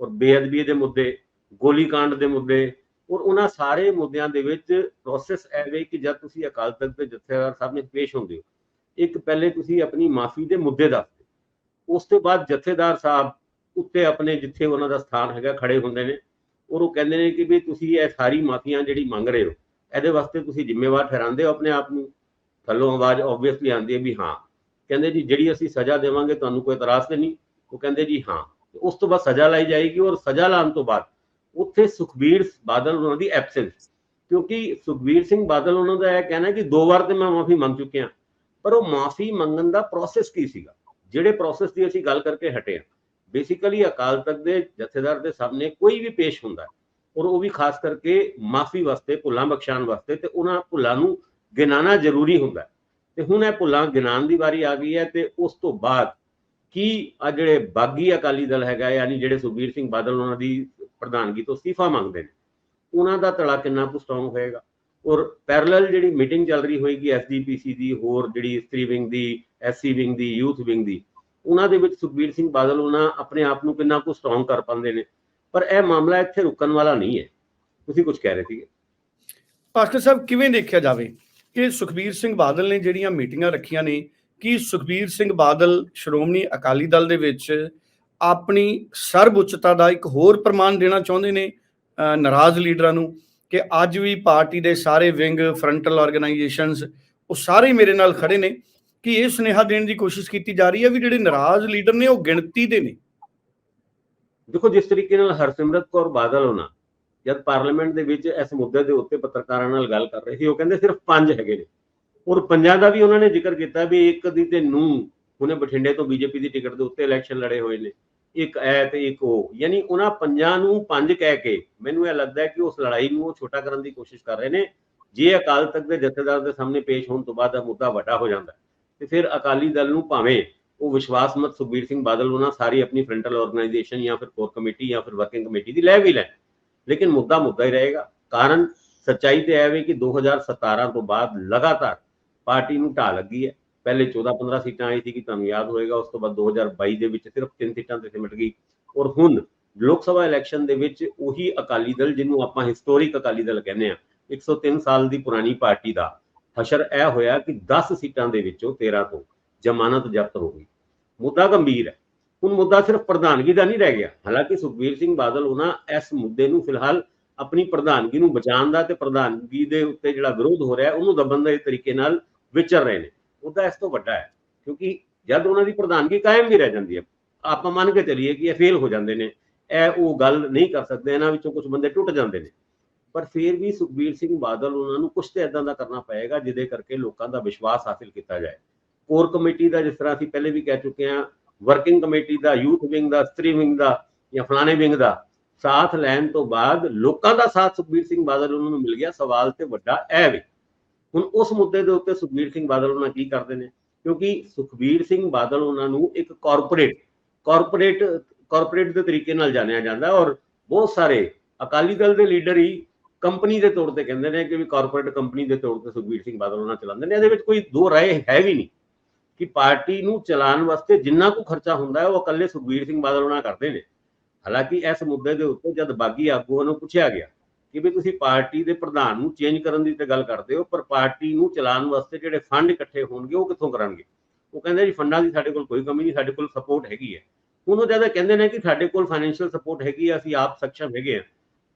ਔਰ ਬੇਅਦਬੀ ਦੇ ਮੁੱਦੇ ਗੋਲੀकांड ਦੇ ਮੁੱਦੇ, ਔਰ ਉਹਨਾਂ ਸਾਰੇ ਮੁੱਦਿਆਂ ਦੇ ਵਿੱਚ ਪ੍ਰੋਸੈਸ ਐਵੇਂ ਕਿ ਜਦ ਤੁਸੀਂ ਅਕਾਲ ਤਖਤ ਦੇ ਜਥੇਦਾਰ ਸਾਹਿਬ ਨੇ ਪੇਸ਼ ਹੁੰਦੇ ਹੋ, ਇੱਕ ਪਹਿਲੇ ਤੁਸੀਂ ਆਪਣੀ ਮਾਫੀ ਦੇ ਮੁੱਦੇ ਦੱਸਦੇ ਉਸ ਤੋਂ ਬਾਅਦ ਜਥੇਦਾਰ ਸਾਹਿਬ ਉੱਤੇ ਆਪਣੇ ਜਿੱਥੇ ਉਹਨਾਂ ਦਾ ਸਥਾਨ ਹੈਗਾ ਖੜੇ ਹੁੰਦੇ ਨੇ, ਔਰ ਉਹ ਕਹਿੰਦੇ ਨੇ ਕਿ ਵੀ ਤੁਸੀਂ ਇਹ ਸਾਰੀ ਮਾਫੀਆਂ ਜਿਹੜੀ ਮੰਗ ਰਹੇ ਹੋ, ਇਹਦੇ ਵਾਸਤੇ ਤੁਸੀਂ ਜ਼ਿੰਮੇਵਾਰ ਠਹਿਰਾਉਂਦੇ ਹੋ ਆਪਣੇ ਆਪ ਨੂੰ। ਥੱਲੋਂ ਆਵਾਜ਼ ਆਬਵੀਅਸਲੀ ਆਉਂਦੀ ਹੈ ਵੀ ਹਾਂ। ਕਹਿੰਦੇ ਜੀ, ਜਿਹੜੀ ਅਸੀਂ ਸਜ਼ਾ ਦੇਵਾਂਗੇ, ਤੁਹਾਨੂੰ ਕੋਈ ਇਤਰਾਜ਼ ਤੇ ਨਹੀਂ। ਉਹ ਕਹਿੰਦੇ ਜੀ, ਹਾਂ। ਉਸ ਤੋਂ ਬਾਅਦ ਸਜ਼ਾ ਲਾਈ ਜਾਏਗੀ ਔਰ ਸਜ਼ਾ ਲਾਉਣ ਤੋਂ ਬਾਅਦ ਉੱਥੇ ਸੁਖਬੀਰ ਬਾਦਲ ਉਹਨਾਂ ਦੀ ਐਬਸੈਂਸ ਕਿਉਂਕਿ ਸੁਖਬੀਰ ਸਿੰਘ ਬਾਦਲ ਉਹਨਾਂ ਦਾ ਇਹ ਕਹਿਣਾ ਕਿ ਦੋ ਵਾਰ ਤੇ ਮੈਂ ਮਾਫੀ ਮੰਗ ਚੁੱਕਿਆ। ਪਰ ਉਹ ਮਾਫੀ ਮੰਗਣ ਦਾ ਪ੍ਰੋਸੈਸ ਕੀ ਸੀਗਾ? ਜਿਹੜੇ ਪ੍ਰੋਸੈਸ ਦੀ ਅਸੀਂ ਗੱਲ ਕਰਕੇ ਹਟੇ ਹਾਂ। ਬੇਸਿਕਲੀ ਅਕਾਲ ਤਖਤ ਦੇ ਜਥੇਦਾਰ ਦੇ ਸਾਹਮਣੇ ਕੋਈ ਵੀ ਪੇਸ਼ ਹੁੰਦਾ ਔਰ ਉਹ ਵੀ ਖਾਸ ਕਰਕੇ ਮਾਫੀ ਵਾਸਤੇ, ਭੁੱਲਾਂ ਬਖਸ਼ਾਉਣ ਵਾਸਤੇ ਤੇ ਉਹਨਾਂ ਭੁੱਲਾਂ ਨੂੰ ਗਿਣਾਣਾ ਜ਼ਰੂਰੀ ਹੁੰਦਾ ਤੇ ਹੁਣ ਇਹ ਭੁੱਲਾਂ ਗਿਣਾਉਣ ਦੀ ਵਾਰੀ ਆ ਗਈ ਹੈ ਤੇ ਉਸ ਤੋਂ ਬਾਅਦ ਕੀ ਆ ਜਿਹੜੇ ਬਾਗੀ ਅਕਾਲੀ ਦਲ ਹੈਗਾ, ਯਾਨੀ ਜਿਹੜੇ ਸੁਖਬੀਰ ਸਿੰਘ ਬਾਦਲ ਉਹਨਾਂ ਦੀ ਪ੍ਰਧਾਨਗੀ ਤੋਂ ਅਸਤੀਫਾ ਮੰਗਦੇ ਨੇ, ਉਹਨਾਂ ਦਾ ਤਲਾ ਕਿੰਨਾ ਕੁ ਸਟਰੋਂਗ ਹੋਏਗਾ? ਔਰ ਪੈਰਲਲ ਜਿਹੜੀ ਮੀਟਿੰਗ ਚੱਲ ਰਹੀ ਹੋਏਗੀ ਐਸਡੀਪੀਸੀ ਦੀ, ਹੋਰ ਜਿਹੜੀ ਇਸਤਰੀ ਵਿੰਗ ਦੀ ਐਸਸੀ ਵਿੰਗ ਦੀ ਯੂਥ ਵਿੰਗ ਦੀ, ਉਹਨਾਂ ਦੇ ਵਿੱਚ ਸੁਖਬੀਰ ਸਿੰਘ ਬਾਦਲ ਉਹਨਾਂ ਆਪਣੇ ਆਪ ਨੂੰ ਕਿੰਨਾ ਕੁ ਸਟਰੋਂਗ ਕਰ ਪਾਉਂਦੇ ਨੇ? ਪਰ ਇਹ ਮਾਮਲਾ ਇੱਥੇ ਰੁਕਣ ਵਾਲਾ ਨਹੀਂ ਹੈ। ਤੁਸੀਂ ਕੁਝ ਕਹਿ ਰਹੇ ਸੀਗੇ। ਪਾਸਟਰ ਸਾਹਿਬ, ਕਿਵੇਂ ਦੇਖਿਆ ਜਾਵੇ? ਕਿ ਸੁਖਬੀਰ ਸਿੰਘ ਬਾਦਲ ਨੇ ਜਿਹੜੀਆਂ ਮੀਟਿੰਗਾਂ ਰੱਖੀਆਂ ਨੇ, ਕਿ ਸੁਖਬੀਰ ਸਿੰਘ ਬਾਦਲ ਸ਼੍ਰੋਮਣੀ ਅਕਾਲੀ ਦਲ ਦੇ ਵਿੱਚ ਆਪਣੀ ਸਰਬਉੱਚਤਾ ਦਾ ਇੱਕ ਹੋਰ ਪ੍ਰਮਾਣ ਦੇਣਾ ਚਾਹੁੰਦੇ ਨੇ ਨਾਰਾਜ਼ ਲੀਡਰਾਂ ਨੂੰ, ਕਿ ਅੱਜ ਵੀ ਪਾਰਟੀ ਦੇ ਸਾਰੇ ਵਿੰਗ, ਫਰੰਟਲ ਆਰਗੇਨਾਈਜੇਸ਼ਨਸ, ਉਹ ਸਾਰੇ ਮੇਰੇ ਨਾਲ ਖੜੇ ਨੇ, ਕਿ ਇਹ ਸੁਨੇਹਾ ਦੇਣ ਦੀ ਕੋਸ਼ਿਸ਼ ਕੀਤੀ ਜਾ ਰਹੀ ਹੈ ਵੀ ਜਿਹੜੇ ਨਾਰਾਜ਼ ਲੀਡਰ ਨੇ ਉਹ ਗਿਣਤੀ ਦੇ ਨੇ? ਦੇਖੋ, ਜਿਸ ਤਰੀਕੇ ਨਾਲ ਹਰਸਿਮਰਤ ਕੌਰ ਬਾਦਲ ਹੋਣਾ ਜਦ ਪਾਰਲੀਮੈਂਟ ਦੇ ਵਿੱਚ ਇਸ ਮੁੱਦੇ ਦੇ ਉੱਤੇ ਪੱਤਰਕਾਰਾਂ ਨਾਲ ਗੱਲ ਕਰ ਰਹੇ ਸੀ, ਉਹ ਕਹਿੰਦੇ ਸਿਰਫ ਪੰਜ ਹੈਗੇ ਨੇ। ਔਰ ਪੰਜਾਂ ਦਾ ਵੀ ਉਹਨਾਂ ਨੇ ਜ਼ਿਕਰ ਕੀਤਾ ਵੀ ਇੱਕ ਦੀ ਤੇ ਨੂੰ ਉਹਨੇ ਬਠਿੰਡੇ ਤੋਂ ਬੀਜੇਪੀ ਦੀ ਟਿਕਟ ਦੇ ਉੱਤੇ ਇਲੈਕਸ਼ਨ ਲੜੇ ਹੋਏ ਨੇ। ਇੱਕ ਐ ਤੇ ਇੱਕ ਉਹ। ਯਾਨੀ ਉਹਨਾਂ ਪੰਜਾਂ ਨੂੰ ਪੰਜ ਕਹਿ ਕੇ ਮੈਨੂੰ ਇਹ ਲੱਗਦਾ ਹੈ ਕਿ ਉਸ ਲੜਾਈ ਨੂੰ ਉਹ ਛੋਟਾ ਕਰਨ ਦੀ ਕੋਸ਼ਿਸ਼ ਕਰ ਰਹੇ ਨੇ। ਜੇ ਅਕਾਲ ਤਖਤ ਦੇ ਜਥੇਦਾਰ ਦੇ ਸਾਹਮਣੇ ਪੇਸ਼ ਹੋਣ ਤੋਂ ਬਾਅਦ ਇਹ ਮੁੱਦਾ ਵੱਡਾ ਹੋ ਜਾਂਦਾ ਤੇ ਫਿਰ ਅਕਾਲੀ ਦਲ ਨੂੰ ਭਾਵੇਂ ਉਹ ਵਿਸ਼ਵਾਸ ਮਤ ਸੁਖਬੀਰ ਸਿੰਘ ਬਾਦਲ ਉਹਨਾਂ ਸਾਰੀ ਆਪਣੀ ਫਰੰਟਲ ਆਰਗੇਨਾਈਜੇਸ਼ਨ ਜਾਂ ਫਿਰ ਕੋਰ ਕਮੇਟੀ ਜਾਂ ਫਿਰ ਵਰਕਿੰਗ ਕਮੇਟੀ ਦੀ ਲੈ ਵੀ ਲੈਣ। ਲੇਕਿਨ ਮੁੱਦਾ ਮੁੱਦਾ ਹੀ ਰਹੇਗਾ। ਕਾਰਨ ਸੱਚਾਈ ਤੇ ਇਹ ਹੈ ਕਿ 2017 ਤੋਂ ਬਾਅਦ ਲਗਾਤਾਰ ਪਾਰਟੀ ਨੂੰ ਢਾਹ ਲੱਗੀ ਹੈ। ਪਹਿਲੇ 14-15 ਸੀਟਾਂ ਆਈ ਸੀ ਕਿ ਤੁਹਾਨੂੰ ਯਾਦ ਹੋਏਗਾ, ਉਸ ਤੋਂ ਬਾਅਦ 2022 ਦੇ ਵਿੱਚ ਸਿਰਫ ਤਿੰਨ ਸੀਟਾਂ ਤੇ ਸਿਮਟ ਗਈ। ਔਰ ਹੁਣ ਲੋਕ ਸਭਾ ਇਲੈਕਸ਼ਨ ਦੇ ਵਿੱਚ ਉਹੀ ਅਕਾਲੀ ਦਲ ਜਿਹਨੂੰ ਆਪਾਂ ਹਿਸਟੋਰਿਕ ਅਕਾਲੀ ਦਲ ਕਹਿੰਦੇ ਆ 103 ਸਾਲ ਦੀ ਪੁਰਾਣੀ ਪਾਰਟੀ ਦਾ ਹਸ਼ਰ ਇਹ ਹੋਇਆ ਕਿ 10 ਸੀਟਾਂ ਦੇ ਵਿੱਚੋਂ 13 ਤੋਂ ਜ਼ਮਾਨਤ ਜ਼ਬਤ ਹੋ ਗਈ। ਮੁੱਦਾ ਗੰਭੀਰ ਹੈ। ਹੁਣ ਮੁੱਦਾ ਸਿਰਫ ਪ੍ਰਧਾਨਗੀ ਦਾ ਨਹੀਂ ਰਹਿ ਗਿਆ। ਹਾਲਾਂਕਿ ਸੁਖਬੀਰ ਸਿੰਘ ਬਾਦਲ ਉਹਨਾਂ ਇਸ ਮੁੱਦੇ ਨੂੰ ਫਿਲਹਾਲ ਆਪਣੀ ਪ੍ਰਧਾਨਗੀ ਨੂੰ ਬਚਾਉਣ ਦਾ ਤੇ ਪ੍ਰਧਾਨਗੀ ਦੇ ਉੱਤੇ ਜਿਹੜਾ ਵਿਰੋਧ ਹੋ ਰਿਹਾ, ਉਹਨੂੰ ਦਬਨ ਦੇ ਤਰੀਕੇ ਨਾਲ ਵਿਚਰ ਰਹੇ ਨੇ। ਉਹਦਾ ਇਸ ਤੋਂ ਵੱਡਾ ਹੈ, ਕਿਉਂਕਿ ਜਦ ਉਹਨਾਂ ਦੀ ਪ੍ਰਧਾਨਗੀ ਕਾਇਮ ਵੀ ਰਹਿ ਜਾਂਦੀ ਹੈ, ਆਪਾਂ ਮੰਨ ਕੇ ਚੱਲੀਏ ਕਿ ਇਹ ਫੇਲ ਹੋ ਜਾਂਦੇ ਨੇ। ਇਹ ਉਹ ਗੱਲ ਨਹੀਂ ਕਰ ਸਕਦੇ, ਇਹਨਾਂ ਵਿੱਚੋਂ ਕੁਝ ਬੰਦੇ ਟੁੱਟ ਜਾਂਦੇ ਨੇ। ਪਰ ਫਿਰ ਵੀ ਸੁਖਬੀਰ ਸਿੰਘ ਬਾਦਲ ਉਹਨਾਂ ਨੂੰ ਕੁਝ ਤੇ ਇਦਾਂ ਦਾ ਕਰਨਾ ਪਏਗਾ, ਜਿਹਦੇ ਕਰਕੇ ਲੋਕਾਂ ਦਾ ਵਿਸ਼ਵਾਸ ਹਾਸਿਲ ਕੀਤਾ ਜਾਏ। ਕੋਰ ਕਮੇਟੀ ਦਾ ਜਿਸ ਤਰ੍ਹਾਂ ਅਸੀਂ ਪਹਿਲੇ ਵੀ ਕਹਿ ਚੁੱਕੇ ਹਾਂ ਵਰਕਿੰਗ ਕਮੇਟੀ ਦਾ ਯੂਥ ਵਿੰਗ ਦਾ ਸਤਰੀ ਵਿੰਗ ਦਾ ਜਾਂ ਫਲਾਣੇ ਵਿੰਗ ਦਾ ਸਾਥ ਲੈਣ ਤੋਂ ਬਾਅਦ ਲੋਕਾਂ ਦਾ ਸਾਥ ਸੁਖਬੀਰ ਸਿੰਘ ਬਾਦਲ ਉਹਨਾਂ ਨੂੰ ਮਿਲ ਗਿਆ। ਸਵਾਲ ਤੇ ਵੱਡਾ ਇਹ ਵੇ, ਹੁਣ ਉਸ ਮੁੱਦੇ ਦੇ ਉੱਤੇ ਸੁਖਬੀਰ ਸਿੰਘ ਬਾਦਲ ਉਹਨਾਂ ਕੀ ਕਰਦੇ ਨੇ? ਕਿਉਂਕਿ ਸੁਖਬੀਰ ਸਿੰਘ ਬਾਦਲ ਉਹਨਾਂ ਨੂੰ ਇੱਕ ਕਾਰਪੋਰੇਟ ਕਾਰਪੋਰੇਟ ਕਾਰਪੋਰੇਟ ਦੇ ਤਰੀਕੇ ਨਾਲ ਜਾਣਿਆ ਜਾਂਦਾ ਔਰ ਬਹੁਤ ਸਾਰੇ ਅਕਾਲੀ ਦਲ ਦੇ ਲੀਡਰ ਹੀ ਕੰਪਨੀ ਦੇ ਤੌਰ ਤੇ ਕਹਿੰਦੇ ਨੇ ਕਿ ਵੀ ਕਾਰਪੋਰੇਟ ਕੰਪਨੀ ਦੇ ਤੌਰ ਤੇ ਸੁਖਬੀਰ ਸਿੰਘ ਬਾਦਲ ਉਹਨਾਂ ਚਲਾਉਂਦੇ ਨੇ। ਇਹਦੇ ਵਿੱਚ ਕੋਈ ਦੋ ਰਾਏ ਹੈ ਵੀ ਨਹੀਂ। ਕਿ ਪਾਰਟੀ ਨੂੰ ਚਲਾਉਣ ਵਾਸਤੇ ਜਿੰਨਾ ਕੁ ਖਰਚਾ ਹੁੰਦਾ ਹੈ, ਉਹ ਇਕੱਲੇ ਸੁਖਬੀਰ ਸਿੰਘ ਬਾਦਲ ਉਹਨਾਂ ਕਰਦੇ ਨੇ। ਹਾਲਾਂਕਿ ਇਸ ਮੁੱਦੇ ਦੇ ਉੱਤੇ ਜਦ ਬਾਗੀ ਆਗੂਆਂ ਨੂੰ ਪੁੱਛਿਆ ਗਿਆ ਕਿ ਵੀ ਤੁਸੀਂ ਪਾਰਟੀ ਦੇ ਪ੍ਰਧਾਨ ਨੂੰ ਚੇਂਜ ਕਰਨ ਦੀ ਤੇ ਗੱਲ ਕਰਦੇ ਹੋ, ਪਰ ਪਾਰਟੀ ਨੂੰ ਚਲਾਉਣ ਵਾਸਤੇ ਜਿਹੜੇ ਫੰਡ ਇਕੱਠੇ ਹੋਣਗੇ, ਉਹ ਕਿੱਥੋਂ ਕਰਨਗੇ? ਉਹ ਕਹਿੰਦੇ ਜੀ ਫੰਡਾਂ ਦੀ ਸਾਡੇ ਕੋਲ ਕੋਈ ਕਮੀ ਨਹੀਂ, ਸਾਡੇ ਕੋਲ ਸਪੋਰਟ ਹੈਗੀ ਹੈ। ਹੁਣ ਉਹ ਜਦੋਂ ਕਹਿੰਦੇ ਨੇ ਕਿ ਸਾਡੇ ਕੋਲ ਫਾਈਨੈਂਸ਼ੀਅਲ ਸਪੋਰਟ ਹੈਗੀ ਹੈ, ਅਸੀਂ ਆਪ ਸક્ષਮ ਹੈਗੇ ਆ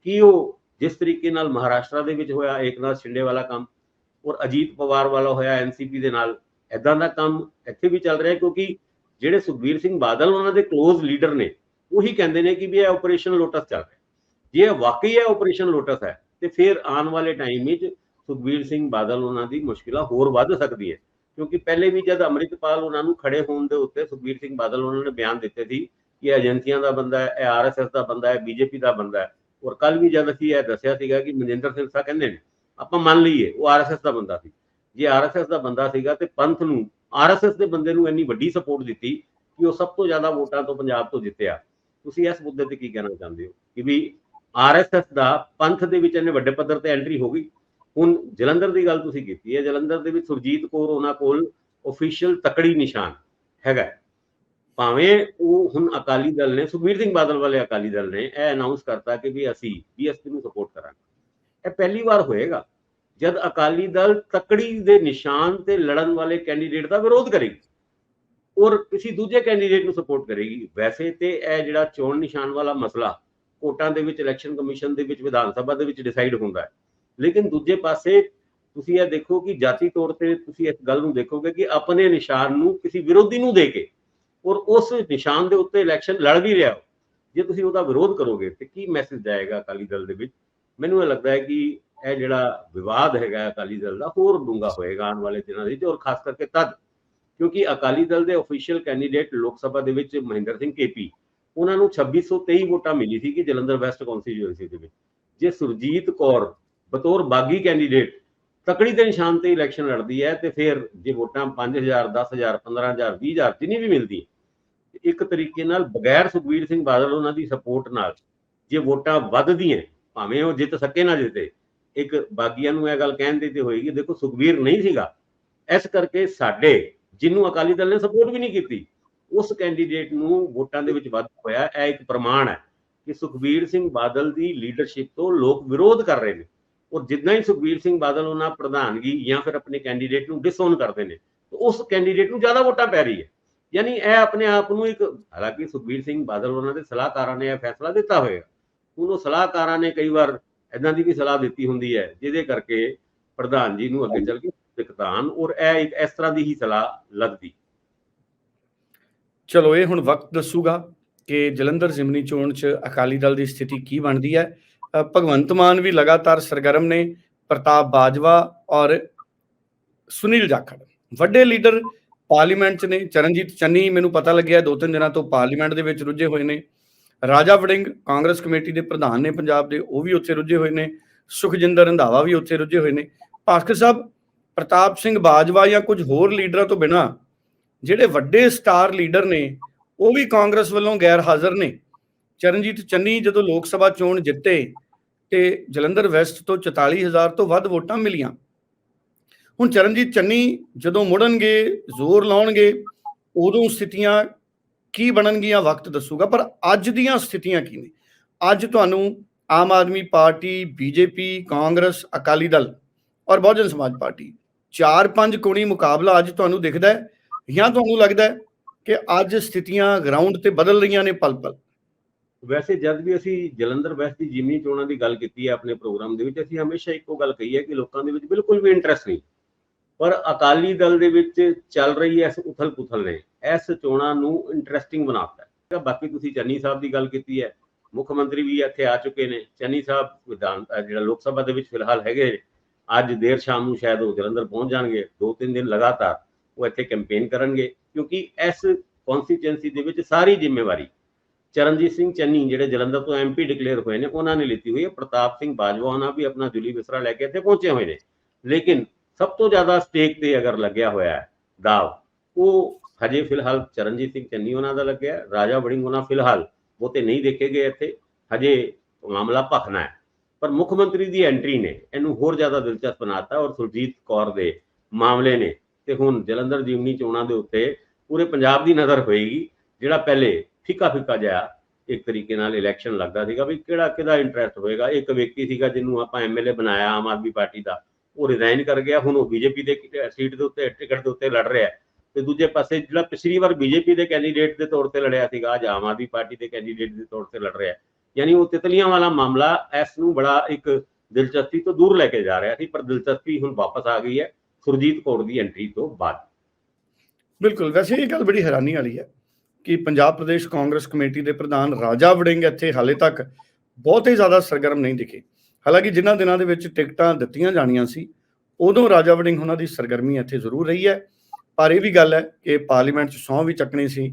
ਕਿ ਉਹ ਜਿਸ ਤਰੀਕੇ ਨਾਲ ਮਹਾਰਾਸ਼ਟਰ ਦੇ ਵਿੱਚ ਹੋਇਆ, ਏਕਨਾਥ ਸ਼ਿੰਡੇ ਵਾਲਾ ਕੰਮ, ਔਰ ਅਜੀਤ ਪਵਾਰ ਵਾਲਾ ਹੋਇਆ ਐਨਸੀਪੀ ਦੇ ਨਾਲ ਐਦਾਂ ਦਾ ਕੰਮ ਇੱਥੇ ਵੀ ਚੱਲ ਰਿਹਾ ਕਿਉਂਕਿ ਜਿਹੜੇ ਸੁਖਬੀਰ ਸਿੰਘ ਬਾਦਲ ਉਹਨਾਂ ਦੇ ক্লোਜ਼ ਲੀਡਰ ਨੇ, ਉਹੀ ਕਹਿੰਦੇ ਨੇ ਕਿ ਵੀ ਇਹ ਆਪਰੇਸ਼ਨ ਲੋਟਸ ਚੱਲ ਰਿਹਾ। ਜੇ ਇਹ ਵਾਕਈ ਹੈ ਆਪਰੇਸ਼ਨ ਲੋਟਸ ਹੈ, ਤੇ ਫਿਰ ਆਉਣ ਵਾਲੇ ਟਾਈਮ ਵਿੱਚ ਸੁਖਬੀਰ ਸਿੰਘ ਬਾਦਲ ਉਹਨਾਂ ਦੀ ਮੁਸ਼ਕਿਲਾਂ ਹੋਰ ਵੱਧ ਸਕਦੀ ਹੈ ਕਿਉਂਕਿ ਪਹਿਲੇ ਵੀ ਜਦ ਅੰਮ੍ਰਿਤਪਾਲ ਉਹਨਾਂ ਨੂੰ ਖੜੇ ਹੋਣ ਦੇ ਉੱਤੇ ਸੁਖਬੀਰ ਸਿੰਘ ਬਾਦਲ ਉਹਨਾਂ ਨੇ ਬਿਆਨ ਦਿੱਤੇ ਸੀ ਕਿ ਇਹ ਏਜੰਸੀਆਂ ਦਾ ਬੰਦਾ ਹੈ, ਇਹ ਆਰਐਸਐਸ ਦਾ ਬੰਦਾ ਹੈ ਬੀਜੇਪੀ ਦਾ ਬੰਦਾ ਹੈ। ਔਰ ਕੱਲ ਵੀ ਜਦ ਅਸੀਂ ਇਹ ਦੱਸਿਆ ਸੀਗਾ ਕਿ ਮਨਿੰਦਰ ਸਿੰਘ ਸਾਹਿਬ ਕਹਿੰਦੇ ਨੇ, ਆਪਾਂ ਮੰਨ ਲਈਏ ਉਹ ਆਰਐਸਐਸ ਦਾ ਬੰਦਾ ਸੀ। ਜੇ ਆਰਐਸਐਸ ਦਾ ਬੰਦਾ ਸੀਗਾ ਤੇ ਪੰਥ ਨੂੰ, ਆਰਐਸਐਸ ਦੇ ਬੰਦੇ ਨੂੰ ਇੰਨੀ ਵੱਡੀ ਸਪੋਰਟ ਦਿੱਤੀ ਕਿ ਉਹ ਸਭ ਤੋਂ ਜ਼ਿਆਦਾ ਵੋਟਾਂ ਤੋਂ ਪੰਜਾਬ ਤੋਂ ਜਿੱਤਿਆ। ਤੁਸੀਂ ਇਸ ਮੁੱਦੇ ਤੇ ਕੀ ਕਹਿਣਾ ਚਾਹੁੰਦੇ ਹੋ? ਕਿ ਵੀ ਆਰਐਸਐਸ ਦਾ ਪੰਥ ਦੇ ਵਿੱਚ ਇਹਨੇ ਵੱਡੇ ਪੱਧਰ ਤੇ ਐਂਟਰੀ ਹੋ ਗਈ? ਹੁਣ ਜਲੰਧਰ ਦੀ ਗੱਲ ਤੁਸੀਂ ਕੀਤੀ ਹੈ, ਜਲੰਧਰ ਦੇ ਵਿੱਚ ਸੁਰਜੀਤ ਕੌਰ ਉਹਨਾਂ ਕੋਲ ਅਫੀਸ਼ੀਅਲ ਤਕੜੀ ਨਿਸ਼ਾਨ ਹੈਗਾ ਭਾਵੇਂ ਉਹ ਹੁਣ ਅਕਾਲੀ ਦਲ ਨੇ, ਸੁਖਬੀਰ ਸਿੰਘ ਬਾਦਲ ਵਾਲੇ ਅਕਾਲੀ ਦਲ ਨੇ ਇਹ ਅਨਾਉਂਸ ਕਰਤਾ ਕਿ ਵੀ ਅਸੀਂ ਬੀਐਸਪੀ ਨੂੰ ਸਪੋਰਟ ਕਰਾਂਗੇ। ਇਹ ਪਹਿਲੀ ਵਾਰ ਹੋਏਗਾ। ਜਦ ਅਕਾਲੀ ਦਲ ਤਕੜੀ ਦੇ ਨਿਸ਼ਾਨ ਤੇ ਲੜਨ ਵਾਲੇ ਕੈਂਡੀਡੇਟ ਦਾ ਵਿਰੋਧ ਕਰੇਗੀ, ਔਰ ਕਿਸੇ ਦੂਜੇ ਕੈਂਡੀਡੇਟ ਨੂੰ ਸਪੋਰਟ ਕਰੇਗੀ, ਵੈਸੇ ਤੇ ਇਹ ਜਿਹੜਾ ਚੋਣ ਨਿਸ਼ਾਨ ਵਾਲਾ ਮਸਲਾ ਕੋਟਾਂ ਦੇ ਵਿੱਚ ਇਲੈਕਸ਼ਨ ਕਮਿਸ਼ਨ ਦੇ ਵਿੱਚ, ਵਿਧਾਨ ਸਭਾ ਦੇ ਵਿੱਚ ਡਿਸਾਈਡ ਹੁੰਦਾ ਹੈ, ਲੇਕਿਨ ਦੂਜੇ ਪਾਸੇ ਤੁਸੀਂ ਇਹ ਦੇਖੋ ਕਿ ਜਾਤੀ ਤੌਰ ਤੇ ਤੁਸੀਂ ਇਸ ਗੱਲ ਨੂੰ ਦੇਖੋਗੇ ਕਿ ਆਪਣੇ ਨਿਸ਼ਾਨ ਨੂੰ ਕਿਸੇ ਵਿਰੋਧੀ ਨੂੰ ਦੇ ਕੇ, ਔਰ ਉਸ ਨਿਸ਼ਾਨ ਦੇ ਉੱਤੇ ਇਲੈਕਸ਼ਨ ਲੜ ਵੀ ਰਿਹਾ ਹੋ, ਜੇ ਤੁਸੀਂ ਉਹਦਾ ਵਿਰੋਧ ਕਰੋਗੇ ਤੇ ਕੀ ਮੈਸੇਜ ਜਾਏਗਾ ਅਕਾਲੀ ਦਲ ਦੇ ਵਿੱਚ? ਮੈਨੂੰ ਇਹ ਲੱਗਦਾ ਹੈ ਕਿ ਇਹ ਜਿਹੜਾ ਵਿਵਾਦ ਹੈਗਾ ਅਕਾਲੀ ਦਲ ਦਾ, ਹੋਰ ਡੂੰਘਾ ਹੋਏਗਾ ਆਉਣ ਵਾਲੇ ਦਿਨਾਂ ਦੇ ਵਿੱਚ ਔਰ ਖਾਸ ਕਰਕੇ ਤਦ, ਕਿਉਂਕਿ ਅਕਾਲੀ ਦਲ ਦੇ ਅਫੀਸ਼ੀਅਲ ਕੈਂਡੀਡੇਟ ਲੋਕ ਸਭਾ ਦੇ ਵਿੱਚ ਮਹਿੰਦਰ ਸਿੰਘ ਕੇਪੀ, ਉਹਨਾਂ ਨੂੰ 2623 ਵੋਟਾਂ ਮਿਲੀ ਸੀ ਕਿ ਜਲੰਧਰ ਵੈਸਟ ਕੌਂਸਟੀਚੁਐਂਸੀ ਦੇ ਵਿੱਚ। ਜੇ ਸੁਰਜੀਤ ਕੌਰ ਬਤੌਰ ਬਾਗੀ ਕੈਂਡੀਡੇਟ ਤਕੜੀ ਦੇ ਨਿਸ਼ਾਨ ਤੇ ਇਲੈਕਸ਼ਨ ਲੜਦੀ ਹੈ ਤੇ ਫਿਰ ਜੇ ਵੋਟਾਂ 5000 10000 15000 20000 ਜਿੰਨੀ ਵੀ ਮਿਲਦੀ ਹੈ, ਇੱਕ ਤਰੀਕੇ ਨਾਲ ਬਗੈਰ ਸੁਖਬੀਰ ਸਿੰਘ ਬਾਦਲ ਉਹਨਾਂ ਦੀ ਸਪੋਰਟ ਨਾਲ ਜੇ ਵੋਟਾਂ ਵੱਧਦੀਆਂ, ਭਾਵੇਂ ਉਹ ਜਿੱਤ ਸਕੇ ਨਾ ਜਿੱਤੇ ਇੱਕ ਬਾਗੀਆਂ ਨੂੰ ਇਹ ਗੱਲ ਕਹਿਣ ਦੀ ਤੇ ਹੋਏਗੀ, ਦੇਖੋ ਸੁਖਬੀਰ ਨਹੀਂ ਸੀਗਾ। ਇਸ ਕਰਕੇ ਸਾਡੇ, ਜਿਹਨੂੰ ਅਕਾਲੀ ਦਲ ਨੇ ਸਪੋਰਟ ਵੀ ਨਹੀਂ ਕੀਤੀ, ਉਸ ਕੈਂਡੀਡੇਟ ਨੂੰ ਵੋਟਾਂ ਦੇ ਵਿੱਚ ਵੱਧ ਹੋਇਆ, ਇਹ ਇੱਕ ਪ੍ਰਮਾਣ ਹੈ ਕਿ ਸੁਖਬੀਰ ਸਿੰਘ ਬਾਦਲ ਦੀ ਲੀਡਰਸ਼ਿਪ ਤੋਂ ਲੋਕ ਵਿਰੋਧ ਕਰ ਰਹੇ ਨੇ। ਔਰ ਜਿੱਦਾਂ ਹੀ ਸੁਖਬੀਰ ਸਿੰਘ ਬਾਦਲ ਉਹਨਾਂ ਪ੍ਰਧਾਨਗੀ ਜਾਂ ਫਿਰ ਆਪਣੇ ਕੈਂਡੀਡੇਟ ਨੂੰ ਡਿਸਓਨ ਕਰਦੇ ਨੇ, ਤਾਂ ਉਸ ਕੈਂਡੀਡੇਟ ਨੂੰ ਜ਼ਿਆਦਾ ਵੋਟਾਂ ਪੈ ਰਹੀ ਹੈ। ਯਾਨੀ ਇਹ ਆਪਣੇ ਆਪ ਨੂੰ ਇੱਕ, ਹਾਲਾਂਕਿ ਸੁਖਬੀਰ ਸਿੰਘ ਬਾਦਲ ਉਹਨਾਂ ਦੇ ਸਲਾਹਕਾਰਾਂ ਨੇ ਇਹ ਫੈਸਲਾ ਦਿੱਤਾ ਹੋਇਆ। ਹੁਣ ਉਹ ਸਲਾਹਕਾਰਾਂ ਨੇ ਕਈ ਵਾਰ ਇਦਾਂ ਦੀ ਵੀ ਸਲਾਹ ਦਿੱਤੀ ਹੁੰਦੀ ਹੈ, ਜਿਹਦੇ ਕਰਕੇ ਪ੍ਰਧਾਨ ਜੀ ਨੂੰ ਅੱਗੇ ਚੱਲ ਕੇ ਦਿੱਕਤਾਂ ਔਰ ਇਹ ਇੱਕ ਇਸ ਤਰ੍ਹਾਂ ਦੀ ਹੀ ਸਲਾਹ ਲੱਗਦੀ। ਚਲੋ, ਇਹ ਹੁਣ ਵਕਤ ਦੱਸੂਗਾ ਕਿ ਜਲੰਧਰ ਜ਼ਿਮਨੀ ਚੋਣ 'ਚ ਅਕਾਲੀ ਦਲ ਦੀ ਸਥਿਤੀ ਕੀ ਬਣਦੀ ਹੈ। ਭਗਵੰਤ ਮਾਨ ਵੀ ਲਗਾਤਾਰ ਸਰਗਰਮ ਨੇ ਪ੍ਰਤਾਪ ਬਾਜਵਾ ਔਰ ਸੁਨੀਲ ਜਾਖੜ। ਵੱਡੇ ਲੀਡਰ ਪਾਰਲੀਮੈਂਟ 'ਚ ਨੇ, ਚਰਨਜੀਤ ਚੰਨੀ, ਮੈਨੂੰ ਪਤਾ ਲੱਗਿਆ ਦੋ ਤਿੰਨ ਦਿਨਾਂ ਤੋਂ ਪਾਰਲੀਮੈਂਟ ਦੇ ਵਿੱਚ ਰੁੱਝੇ ਹੋਏ ਨੇ। ਰਾਜਾ ਵੜਿੰਗ ਕਾਂਗਰਸ ਕਮੇਟੀ ਦੇ ਪ੍ਰਧਾਨ ਨੇ ਪੰਜਾਬ ਦੇ, ਉਹ ਵੀ ਉੱਥੇ ਰੁੱਝੇ ਹੋਏ ਨੇ। ਸੁਖਜਿੰਦਰ ਰੰਧਾਵਾ ਵੀ ਉੱਥੇ ਰੁੱਝੇ ਹੋਏ ਨੇ। ਭਾਸਕਰ ਸਾਹਿਬ, ਪ੍ਰਤਾਪ ਸਿੰਘ ਬਾਜਵਾ ਜਾਂ ਕੁਝ ਹੋਰ ਲੀਡਰਾਂ ਤੋਂ ਬਿਨਾ ਜਿਹੜੇ ਵੱਡੇ ਸਟਾਰ ਲੀਡਰ ਨੇ, ਉਹ ਵੀ ਕਾਂਗਰਸ ਵੱਲੋਂ ਗੈਰ ਹਾਜ਼ਰ ਨੇ। ਚਰਨਜੀਤ ਚੰਨੀ ਜਦੋਂ ਲੋਕ ਸਭਾ ਚੋਣ ਜਿੱਤੇ ਤੇ ਜਲੰਧਰ ਵੈਸਟ ਤੋਂ 44000 ਤੋਂ ਵੱਧ ਵੋਟਾਂ ਮਿਲੀਆਂ। ਹੁਣ ਚਰਨਜੀਤ ਚੰਨੀ ਜਦੋਂ ਮੁੜਨਗੇ, ਜ਼ੋਰ ਲਾਉਣਗੇ, ਉਦੋਂ ਸਥਿਤੀਆਂ ਕੀ ਬਣਨਗੀਆਂ ਵਕਤ ਦੱਸੂਗਾ, ਪਰ ਅੱਜ ਦੀਆਂ ਸਥਿਤੀਆਂ ਕੀ ਨੇ? ਅੱਜ ਤੁਹਾਨੂੰ Aam Aadmi party BJP Congress, Akali Dal ਔਰ ਬਹੁਜਨ ਸਮਾਜ ਪਾਰਟੀ ਚਾਰ ਪੰਜ ਕੋਣੀ ਮੁਕਾਬਲਾ ਅੱਜ ਤੁਹਾਨੂੰ ਦਿਖਦਾ ਹੈ। ਜਾਂ ਤੁਹਾਨੂੰ ਲੱਗਦਾ ਹੈ ਕਿ ਅੱਜ ਸਥਿਤੀਆਂ ਗਰਾਊਂਡ ਤੇ ਬਦਲ ਰਹੀਆਂ ਨੇ ਪਲ ਪਲ ਵੈਸੇ ਜਦ ਵੀ ਅਸੀਂ ਜਲੰਧਰ ਵੈਸਟ ਦੀ ਜਿਮਨੀ ਚੋਣਾਂ ਦੀ ਗੱਲ ਕੀਤੀ ਹੈ ਆਪਣੇ ਪ੍ਰੋਗਰਾਮ ਦੇ ਵਿੱਚ, ਅਸੀਂ ਹਮੇਸ਼ਾ ਇੱਕੋ ਗੱਲ ਕਹੀ ਹੈ ਕਿ ਲੋਕਾਂ ਦੇ ਵਿੱਚ ਬਿਲਕੁਲ ਵੀ ਇੰਟਰਸਟ ਨਹੀਂ। ਪਰ ਅਕਾਲੀ ਦਲ ਦੇ ਵਿੱਚ ਚੱਲ ਰਹੀ ਇਸ ਉਥਲ-ਪੁਥਲ ਨੇ। ਇਸ ਚੋਣਾਂ ਨੂੰ ਇੰਟਰਸਟਿੰਗ ਬਣਾਤਾ। ਹੈ ਬਾਕੀ ਤੁਸੀਂ ਚੰਨੀ ਸਾਹਿਬ ਦੀ ਗੱਲ ਕੀਤੀ ਹੈ, ਮੁੱਖ ਮੰਤਰੀ ਵੀ ਇੱਥੇ ਆ ਚੁੱਕੇ ਨੇ। ਚੰਨੀ ਸਾਹਿਬ ਵਿਧਾਨ ਜਿਹੜਾ ਲੋਕ ਸਭਾ ਦੇ ਵਿੱਚ ਫਿਲਹਾਲ ਹੈਗੇ ਅੱਜ ਦੇਰ ਸ਼ਾਮ ਨੂੰ ਸ਼ਾਇਦ ਉਹ ਜਲੰਧਰ ਪਹੁੰਚ ਜਾਣਗੇ। ਦੋ ਤਿੰਨ ਦਿਨ ਲਗਾਤਾਰ ਉਹ ਇੱਥੇ ਕੈਂਪੇਨ ਕਰਨਗੇ, ਕਿਉਂਕਿ ਇਸ ਕਨਸਟੀਚੁਐਂਸੀ ਦੇ ਵਿੱਚ ਸਾਰੀ ਜ਼ਿੰਮੇਵਾਰੀ ਚਰਨਜੀਤ ਸਿੰਘ ਚੰਨੀ, ਜਿਹੜੇ ਜਲੰਧਰ ਤੋਂ ਐਮਪੀ ਡਿਕਲੇਅਰ ਹੋਏ ਨੇ, ਉਹਨਾਂ ਨੇ ਲਿੱਤੀ ਹੋਈ ਹੈ। ਪ੍ਰਤਾਪ ਸਿੰਘ ਬਾਜਵਾ ਉਹਨਾਂ ਵੀ ਆਪਣਾ ਜੁਲੀ ਵਿਸਰਾ ਲੈ ਕੇ ਇੱਥੇ ਪਹੁੰਚੇ ਹੋਏ ਨੇ। ਲੇਕਿਨ ਸਭ ਤੋਂ ਜ਼ਿਆਦਾ ਸਟੇਕ ਤੇ ਅਗਰ ਲੱਗਿਆ ਹੋਇਆ ਹੈ, ਦਾਅ, ਉਹ ਹਜੇ ਫਿਲਹਾਲ ਚਰਨਜੀਤ ਸਿੰਘ ਚੰਨੀ ਉਹਨਾਂ ਦਾ ਲੱਗਿਆ, ਰਾਜਾ ਵੜਿੰਗ ਉਹਨਾਂ ਫਿਲਹਾਲ ਉਹ ਤੇ ਨਹੀਂ ਦੇਖੇ ਗਏ ਇੱਥੇ, ਹਜੇ ਮਾਮਲਾ ਭਖਣਾ ਹੈ। ਪਰ ਮੁੱਖ ਮੰਤਰੀ ਦੀ ਐਂਟਰੀ ਨੇ ਇਹਨੂੰ ਹੋਰ ਜ਼ਿਆਦਾ ਦਿਲਚਸਪ ਬਣਾਤਾ ਔਰ ਸੁਰਜੀਤ ਕੌਰ ਦੇ ਮਾਮਲੇ ਨੇ ਤੇ ਹੁਣ ਜਲੰਧਰ ਜੀਵਨੀ ਚੋਣਾਂ ਦੇ ਉੱਤੇ ਪੂਰੇ ਪੰਜਾਬ ਦੀ ਨਜ਼ਰ ਹੋਏਗੀ, ਜਿਹੜਾ ਪਹਿਲੇ ਫਿੱਕਾ ਫਿੱਕਾ ਜਿਹਾ ਇੱਕ ਤਰੀਕੇ ਨਾਲ ਇਲੈਕਸ਼ਨ ਲੱਗਦਾ ਸੀਗਾ ਵੀ ਕਿਹੜਾ ਕਿਹਦਾ ਇੰਟਰਸਟ ਹੋਏਗਾ, ਇੱਕ ਵਿਅਕਤੀ ਸੀਗਾ ਜਿਹਨੂੰ ਆਪਾਂ ਐਮਐਲਏ ਬਣਾਇਆ, ਆਮ ਆਦਮੀ ਪਾਰਟੀ ਦਾ, ਉਹ ਰਿਜ਼ਾਈਨ ਕਰ ਗਿਆ, ਹੁਣ ਉਹ ਬੀਜੇਪੀ ਦੇ ਸੀਟ ਦੇ ਉੱਤੇ ਟਿਕਟ ਦੇ ਉੱਤੇ ਲੜ ਰਿਹਾ ਹੈ। ਤੇ ਦੂਜੇ ਪਾਸੇ ਜਿਹੜਾ ਪਿਛਲੀ ਵਾਰ ਬੀਜੇਪੀ ਦੇ ਕੈਂਡੀਡੇਟ ਦੇ ਤੌਰ ਤੇ ਲੜਿਆ ਸੀਗਾ, ਅੱਜ ਆਮ ਆਦਮੀ ਪਾਰਟੀ ਦੇ ਕੈਂਡੀਡੇਟ ਦੇ ਤੌਰ ਤੇ ਲੜ ਰਿਹਾ। ਯਾਨੀ ਉਹ ਤਿਤਲੀਆਂ ਵਾਲਾ ਮਾਮਲਾ ਇਸ ਨੂੰ ਬੜਾ ਇੱਕ ਦਿਲਚਸਪੀ ਤੋਂ ਦੂਰ ਲੈ ਕੇ ਜਾ ਰਿਹਾ ਸੀ, ਪਰ ਦਿਲਚਸਪੀ ਹੁਣ ਵਾਪਸ ਆ ਗਈ ਹੈ ਸੁਰਜੀਤ ਕੌਰ ਦੀ ਐਂਟਰੀ ਤੋਂ ਬਾਅਦ। ਬਿਲਕੁਲ, ਵੈਸੇ ਇਹ ਗੱਲ ਬੜੀ ਹੈਰਾਨੀ ਵਾਲੀ ਹੈ ਕਿ ਪੰਜਾਬ ਪ੍ਰਦੇਸ਼ ਕਾਂਗਰਸ ਕਮੇਟੀ ਦੇ ਪ੍ਰਧਾਨ ਰਾਜਾ ਵੜਿੰਗ ਇੱਥੇ ਹਾਲੇ ਤੱਕ ਬਹੁਤ ਹੀ ਜ਼ਿਆਦਾ ਸਰਗਰਮ ਨਹੀਂ ਦਿਖੇ। ਹਾਲਾਂਕਿ ਜਿਨ੍ਹਾਂ ਦਿਨਾਂ ਦੇ ਵਿੱਚ ਟਿਕਟਾਂ ਦਿੱਤੀਆਂ ਜਾਣੀਆਂ ਸੀ, ਉਦੋਂ ਰਾਜਾ ਵੜਿੰਗ ਉਹਨਾਂ ਦੀ ਸਰਗਰਮੀ ਇੱਥੇ ਜ਼ਰੂਰ ਰਹੀ ਹੈ। ਪਰ ਇਹ ਵੀ ਗੱਲ ਹੈ ਕਿ ਪਾਰਲੀਮੈਂਟ 'ਚ ਸਹੁੰ ਵੀ ਚੱਕਣੀ ਸੀ